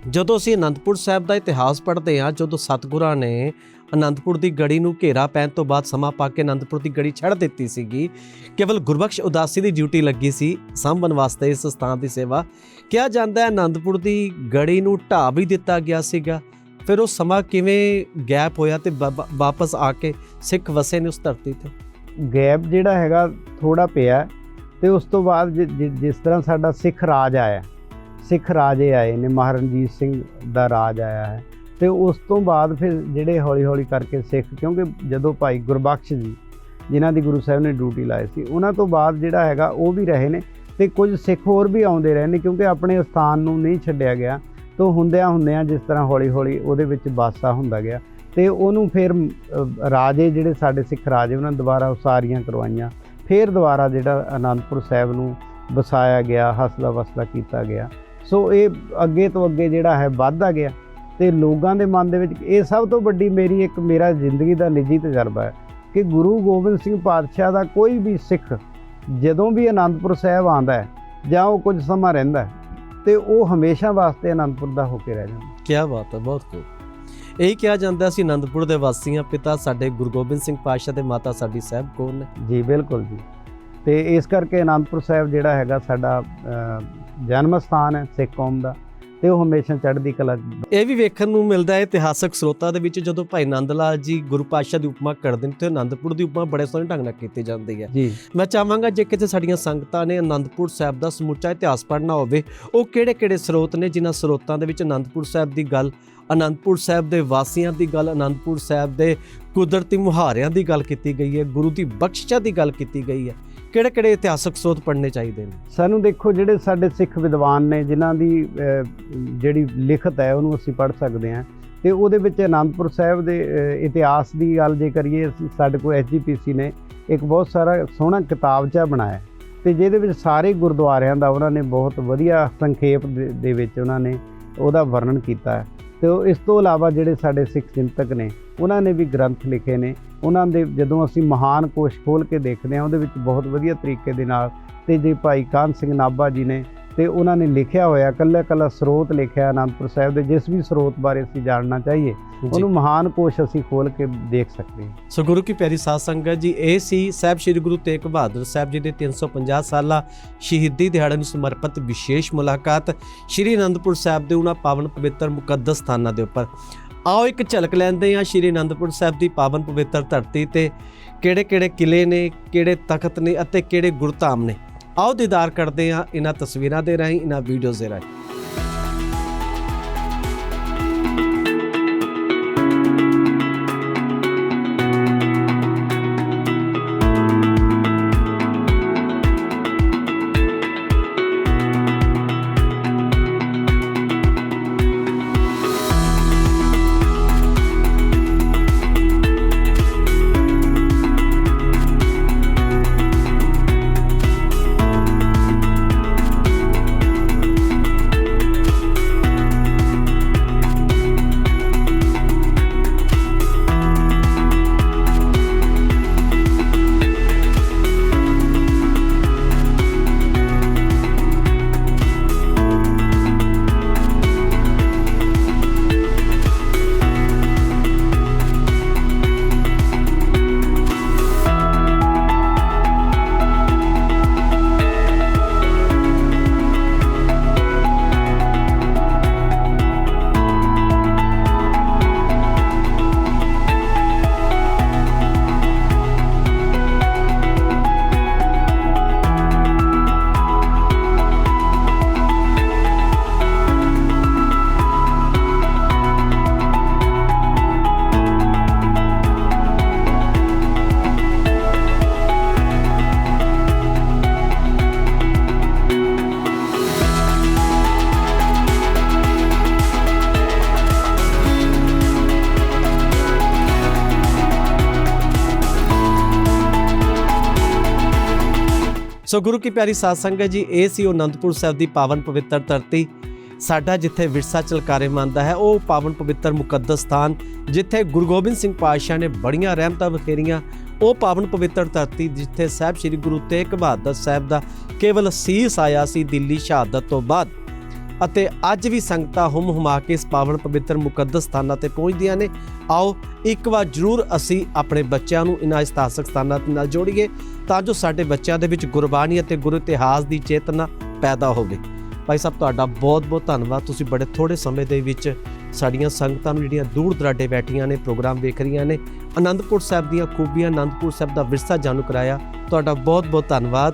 ਜਦੋਂ ਅਸੀਂ ਅਨੰਦਪੁਰ ਸਾਹਿਬ ਦਾ ਇਤਿਹਾਸ ਪੜ੍ਹਦੇ ਹਾਂ, ਜਦੋਂ ਸਤਿਗੁਰਾਂ ਨੇ ਅਨੰਦਪੁਰ ਦੀ ਗੜੀ ਨੂੰ ਘੇਰਾ ਪੈਣ ਤੋਂ ਬਾਅਦ ਸਮਾਂ ਪਾ ਕੇ ਅਨੰਦਪੁਰ ਦੀ ਗੜੀ ਛੱਡ ਦਿੱਤੀ ਸੀਗੀ, ਕੇਵਲ ਗੁਰਬਖਸ਼ ਉਦਾਸੀ ਦੀ ਡਿਊਟੀ ਲੱਗੀ ਸੀ ਸਾਂਭਣ ਵਾਸਤੇ ਇਸ ਸਥਾਨ ਦੀ ਸੇਵਾ, ਕਿਹਾ ਜਾਂਦਾ ਹੈ ਅਨੰਦਪੁਰ ਦੀ ਗੜੀ ਨੂੰ ਢਾਹ ਵੀ ਦਿੱਤਾ ਗਿਆ ਸੀਗਾ, ਫਿਰ ਉਹ ਸਮਾਂ ਕਿਵੇਂ ਗੈਪ ਹੋਇਆ ਤੇ ਵਾ- ਵਾਪਸ ਆ ਕੇ ਸਿੱਖ ਵਸੇ ਨੇ ਉਸ ਧਰਤੀ ਤੇ। ਗੈਪ ਜਿਹੜਾ ਹੈਗਾ ਥੋੜਾ ਪਿਆ ਤੇ ਉਸ ਤੋਂ ਬਾਅਦ ਜਿ- ਜਿਸ ਤਰ੍ਹਾਂ ਸਾਡਾ ਸਿੱਖ ਰਾਜ ਆਇਆ, ਸਿੱਖ ਰਾਜੇ ਆਏ ਨੇ, ਮਹਾਰਣਜੀਤ ਸਿੰਘ ਦਾ ਰਾਜ ਆਇਆ ਹੈ। ਤੇ ਉਸ ਤੋਂ ਬਾਅਦ ਫਿਰ ਜਿਹੜੇ ਹੌਲੀ ਹੌਲੀ ਕਰਕੇ ਸਿੱਖ, ਕਿਉਂਕਿ ਜਦੋਂ ਭਾਈ ਗੁਰਬਖਸ਼ ਜੀ, ਜਿਨ੍ਹਾਂ ਦੀ ਗੁਰੂ ਸਾਹਿਬ ਨੇ ਡਿਊਟੀ ਲਾਈ ਸੀ, ਉਹਨਾਂ ਤੋਂ ਬਾਅਦ ਜਿਹੜਾ ਹੈਗਾ ਉਹ ਵੀ ਰਹੇ ਨੇ ਤੇ ਕੁਝ ਸਿੱਖ ਹੋਰ ਵੀ ਆਉਂਦੇ ਰਹੇ ਨੇ, ਕਿਉਂਕਿ ਆਪਣੇ ਸਥਾਨ ਨੂੰ ਨਹੀਂ ਛੱਡਿਆ ਗਿਆ। ਤੋਂ ਹੁੰਦਿਆਂ ਹੁੰਦਿਆਂ ਜਿਸ ਤਰ੍ਹਾਂ ਹੌਲੀ ਹੌਲੀ ਉਹਦੇ ਵਿੱਚ ਵਾਸਾ ਹੁੰਦਾ ਗਿਆ ਤੇ ਉਹਨੂੰ ਫਿਰ ਰਾਜੇ ਜਿਹੜੇ ਸਾਡੇ ਸਿੱਖ ਰਾਜੇ, ਉਹਨਾਂ ਦੁਬਾਰਾ ਉਸਾਰੀਆਂ ਕਰਵਾਈਆਂ। ਫਿਰ ਦੁਬਾਰਾ ਜਿਹੜਾ ਆਨੰਦਪੁਰ ਸਾਹਿਬ ਨੂੰ ਵਸਾਇਆ ਗਿਆ ਹਸਲਾ ਵਸਲਾ ਕੀਤਾ ਗਿਆ। ਸੋ ਇਹ ਅੱਗੇ ਤੋਂ ਅੱਗੇ ਜਿਹੜਾ ਹੈ ਵੱਧਦਾ ਗਿਆ ਤੇ ਲੋਕਾਂ ਦੇ ਮਨ ਦੇ ਵਿੱਚ ਇਹ ਸਭ ਤੋਂ ਵੱਡੀ ਮੇਰੀ ਇੱਕ, ਮੇਰਾ ਜ਼ਿੰਦਗੀ ਦਾ ਨਿੱਜੀ ਤਜਰਬਾ ਹੈ ਕਿ ਗੁਰੂ ਗੋਬਿੰਦ ਸਿੰਘ ਪਾਤਸ਼ਾਹ ਦਾ ਕੋਈ ਵੀ ਸਿੱਖ ਜਦੋਂ ਵੀ ਆਨੰਦਪੁਰ ਸਾਹਿਬ ਆਂਦਾ ਹੈ ਜਾਂ ਉਹ ਕੁਝ ਸਮਾਂ ਰਹਿੰਦਾ ਹੈ, ਤੇ ਉਹ ਹਮੇਸ਼ਾ ਵਾਸਤੇ ਆਨੰਦਪੁਰ ਦਾ ਹੋ ਕੇ ਰਹਿ ਜਾਂਦਾ ਕੀ ਬਾਤ ਹੈ, ਬਹੁਤ ਖੂਬ। ਇਹੀ ਕਿਹਾ ਜਾਂਦਾ ਸੀ ਅਨੰਦਪੁਰ ਦੇ ਵਾਸੀਆਂ ਪਿਤਾ ਸਾਡੇ ਗੁਰੂ ਗੋਬਿੰਦ ਸਿੰਘ ਪਾਤਸ਼ਾਹ ਤੇ ਮਾਤਾ ਸਾਡੀ ਸਾਹਿਬ ਕੌਰ ਨੇ? ਜੀ ਬਿਲਕੁਲ ਜੀ। ਤੇ ਇਸ ਕਰਕੇ ਆਨੰਦਪੁਰ ਸਾਹਿਬ ਜਿਹੜਾ ਹੈਗਾ ਸਾਡਾ ਜਨਮ ਸਥਾਨ ਹੈ ਸਿੱਖ ਕੌਮ ਦਾ ਤੇ ਉਹ ਹਮੇਸ਼ਾ ਚੜ੍ਹਦੀ ਕਲਾ ਇਹ ਵੀ ਵੇਖਣ ਨੂੰ ਮਿਲਦਾ ਹੈ ਇਤਿਹਾਸਕ ਸਰੋਤਾਂ ਦੇ ਵਿੱਚ ਜਦੋਂ ਭਾਈ ਨੰਦ ਲਾਲ ਜੀ ਗੁਰੂ ਪਾਤਸ਼ਾਹ ਦੀ ਉਪਮਾ ਕਰਦੇ ਨੇ ਤੇ ਅਨੰਦਪੁਰ ਦੀ ਉਪਮਾ ਬੜੇ ਸੋਹਣੇ ਢੰਗ ਨਾਲ ਕੀਤੀ ਜਾਂਦੀ ਹੈ। ਜੀ। ਮੈਂ ਚਾਹਾਂਗਾ ਜੇ ਕਿਤੇ ਸਾਡੀਆਂ ਸੰਗਤਾਂ ਨੇ ਅਨੰਦਪੁਰ ਸਾਹਿਬ ਦਾ ਸਮੁੱਚਾ ਇਤਿਹਾਸ ਪੜ੍ਹਨਾ ਹੋਵੇ ਉਹ ਕਿਹੜੇ-ਕਿਹੜੇ ਸਰੋਤ ਨੇ ਜਿਨ੍ਹਾਂ ਸਰੋਤਾਂ ਦੇ ਵਿੱਚ ਅਨੰਦਪੁਰ ਸਾਹਿਬ ਦੀ ਗੱਲ ਅਨੰਦਪੁਰ ਸਾਹਿਬ ਦੇ ਵਾਸੀਆਂ ਦੀ ਗੱਲ, ਅਨੰਦਪੁਰ ਸਾਹਿਬ ਦੇ ਕੁਦਰਤੀ ਮੁਹਾਰਿਆਂ ਦੀ ਗੱਲ ਕੀਤੀ ਗਈ ਹੈ, ਗੁਰੂ ਦੀ ਬਖਸ਼ਿਸ਼ਾਂ ਦੀ ਗੱਲ ਕੀਤੀ ਗਈ ਹੈ। ਕਿਹੜੇ-ਕਿਹੜੇ ਇਤਿਹਾਸਕ ਸਰੋਤ ਪੜ੍ਹਨੇ ਚਾਹੀਦੇ ਨੇ? ਸਾਨੂੰ ਦੇਖੋ, ਜਿਹੜੇ ਸਾਡੇ ਸਿੱਖ ਵਿਦਵਾਨ ਨੇ, ਜਿਨ੍ਹਾਂ ਦੀ ਜਿਹੜੀ ਲਿਖਤ ਹੈ, ਉਹਨੂੰ ਅਸੀਂ ਪੜ੍ਹ ਸਕਦੇ ਹਾਂ। ਤੇ ਉਹਦੇ ਵਿੱਚ ਅਨੰਦਪੁਰ ਸਾਹਿਬ ਦੇ ਇਤਿਹਾਸ ਦੀ ਗੱਲ ਜੇ ਕਰੀਏ, ਅਸੀਂ ਸਾਡੇ ਕੋਲ ਐਚਜੀਪੀਸੀ ਨੇ ਇੱਕ ਬਹੁਤ ਸਾਰਾ ਸੋਹਣਾ ਕਿਤਾਬਚਾ ਬਣਾਇਆ ਤੇ ਜਿਹਦੇ ਵਿੱਚ ਸਾਰੇ ਗੁਰਦੁਆਰਿਆਂ ਦਾ ਉਹਨਾਂ ਨੇ ਬਹੁਤ ਵਧੀਆ ਸੰਖੇਪ ਦੇ ਦੇ ਵਿੱਚ ਉਹਨਾਂ ਨੇ ਉਹਦਾ ਵਰਣਨ ਕੀਤਾ ਹੈ। ਤੇ ਉਹ ਇਸ ਤੋਂ ਇਲਾਵਾ ਜਿਹੜੇ ਸਾਡੇ ਸਿੱਖ ਚਿੰਤਕ ਨੇ, ਉਹਨਾਂ ਨੇ ਵੀ ਗ੍ਰੰਥ ਲਿਖੇ ਨੇ। ਉਹਨਾਂ ਦੇ ਜਦੋਂ ਅਸੀਂ ਮਹਾਨ ਕੋਸ਼ ਖੋਲ ਕੇ ਦੇਖਦੇ ਹਾਂ, ਉਹਦੇ ਵਿੱਚ ਬਹੁਤ ਵਧੀਆ ਤਰੀਕੇ ਦੇ ਨਾਲ ਤੇ ਜੇ ਭਾਈ ਕਾਨ ਸਿੰਘ ਨਾਭਾ ਜੀ ਨੇ ਤੇ ਉਹਨਾਂ ਨੇ ਲਿਖਿਆ ਹੋਇਆ ਕੱਲਾ ਕੱਲਾ ਸਰੋਤ ਲਿਖਿਆ ਅਨੰਦਪੁਰ ਸਾਹਿਬ ਦੇ ਜਿਸ ਵੀ ਸਰੋਤ ਬਾਰੇ ਅਸੀਂ ਜਾਣਨਾ ਚਾਹੀਏ ਉਹਨੂੰ ਮਹਾਨ ਕੋਸ਼ ਅਸੀਂ ਖੋਲ ਕੇ ਦੇਖ ਸਕਦੇ ਹਾਂ। ਸੋ ਗੁਰੂ ਕੀ ਪਿਆਰੀ ਸਾਧ ਸੰਗਤ ਜੀ ਇਹ ਸੀ ਸਾਹਿਬ ਸ੍ਰੀ ਗੁਰੂ ਤੇਗ ਬਹਾਦਰ ਸਾਹਿਬ ਜੀ ਦੇ 350 ਸਾਲਾ ਸ਼ਹੀਦੀ ਦਿਹਾੜੇ ਨੂੰ ਸਮਰਪਿਤ ਵਿਸ਼ੇਸ਼ ਮੁਲਾਕਾਤ। ਸ਼੍ਰੀ ਅਨੰਦਪੁਰ ਸਾਹਿਬ ਦੇ ਉਹਨਾਂ ਪਾਵਨ ਪਵਿੱਤਰ ਮੁਕੱਦਸ ਸਥਾਨਾਂ ਦੇ ਉੱਪਰ। ਆਓ ਇੱਕ ਝਲਕ ਲੈਂਦੇ ਹਾਂ ਸ਼੍ਰੀ ਅਨੰਦਪੁਰ ਸਾਹਿਬ ਦੀ ਪਾਵਨ ਪਵਿੱਤਰ ਧਰਤੀ ਤੇ। ਕਿਹੜੇ-ਕਿਹੜੇ ਕਿਲੇ ਨੇ ਕਿਹੜੇ ਤਖਤ ਨੇ ਅਤੇ ਕਿਹੜੇ ਗੁਰਧਾਮ ਨੇ? ਆਓ ਦੀਦਾਰ ਕਰਦੇ ਹਾਂ ਇਹਨਾਂ ਤਸਵੀਰਾਂ ਦੇ ਰਾਹੀਂ ਇਹਨਾਂ ਵੀਡੀਓਜ਼ ਦੇ ਰਾਹੀਂ। ਸੋ ਗੁਰੂ ਕੀ ਪਿਆਰੀ ਸਾਧ ਸੰਗਤ ਜੀ, ਇਹ ਸੀ ਉਹ ਅਨੰਦਪੁਰ ਸਾਹਿਬ ਦੀ ਪਾਵਨ ਪਵਿੱਤਰ ਧਰਤੀ। ਸਾਡਾ ਜਿੱਥੇ ਵਿਰਸਾ ਚਲਕਾਰੇ ਮੰਨਦਾ ਹੈ, ਉਹ ਪਾਵਨ ਪਵਿੱਤਰ ਮੁਕੱਦਸ ਸਥਾਨ, ਜਿੱਥੇ ਗੁਰੂ ਗੋਬਿੰਦ ਸਿੰਘ ਪਾਤਸ਼ਾਹ ਨੇ ਬੜੀਆਂ ਰਹਿਮਤਾਂ ਬਖੇਰੀਆਂ ਉਹ ਪਾਵਨ ਪਵਿੱਤਰ ਧਰਤੀ ਜਿੱਥੇ ਸਾਹਿਬ ਸ੍ਰੀ ਗੁਰੂ ਤੇਗ ਬਹਾਦਰ ਸਾਹਿਬ ਦਾ ਕੇਵਲ ਸੀਸ ਆਇਆ ਸੀ, ਦਿੱਲੀ ਸ਼ਹਾਦਤ ਤੋਂ ਬਾਅਦ। ਅਤੇ ਅੱਜ ਵੀ ਸੰਗਤਾਂ ਹੁਮ ਹੁਮਾ ਕੇ ਇਸ ਪਾਵਨ ਪਵਿੱਤਰ ਮੁਕੱਦਸ ਸਥਾਨਾਂ ਤੇ ਪਹੁੰਚਦੀਆਂ ਨੇ। ਆਓ ਇੱਕ ਵਾਰ ਜ਼ਰੂਰ ਅਸੀਂ ਆਪਣੇ ਬੱਚਿਆਂ ਨੂੰ ਇਨ੍ਹਾਂ ਇਤਿਹਾਸਕ ਸਥਾਨਾਂ ਨਾਲ ਜੋੜੀਏ ਤਾਂ ਜੋ ਸਾਡੇ ਬੱਚਿਆਂ ਦੇ ਵਿੱਚ ਗੁਰਬਾਣੀ ਅਤੇ ਗੁਰੂ ਇਤਿਹਾਸ ਦੀ ਚੇਤਨਾ ਪੈਦਾ ਹੋਵੇ। ਭਾਈ ਸਾਹਿਬ, ਤੁਹਾਡਾ ਬਹੁਤ ਬਹੁਤ ਧੰਨਵਾਦ। ਤੁਸੀਂ ਬੜੇ ਥੋੜੇ ਸਮੇਂ ਦੇ ਵਿੱਚ ਸਾਡੀਆਂ ਸੰਗਤਾਂ ਨੂੰ ਜਿਹੜੀਆਂ ਦੂਰ ਦਰਾਡੇ ਬੈਠੀਆਂ ਨੇ, ਪ੍ਰੋਗਰਾਮ ਵੇਖ ਰਹੀਆਂ ਨੇ ਆਨੰਦਪੁਰ ਸਾਹਿਬ ਦੀਆਂ ਖੂਬੀਆਂ ਆਨੰਦਪੁਰ ਸਾਹਿਬ ਦਾ ਵਿਰਸਾ ਜਾਣੂ ਕਰਾਇਆ। ਤੁਹਾਡਾ ਬਹੁਤ ਬਹੁਤ ਧੰਨਵਾਦ।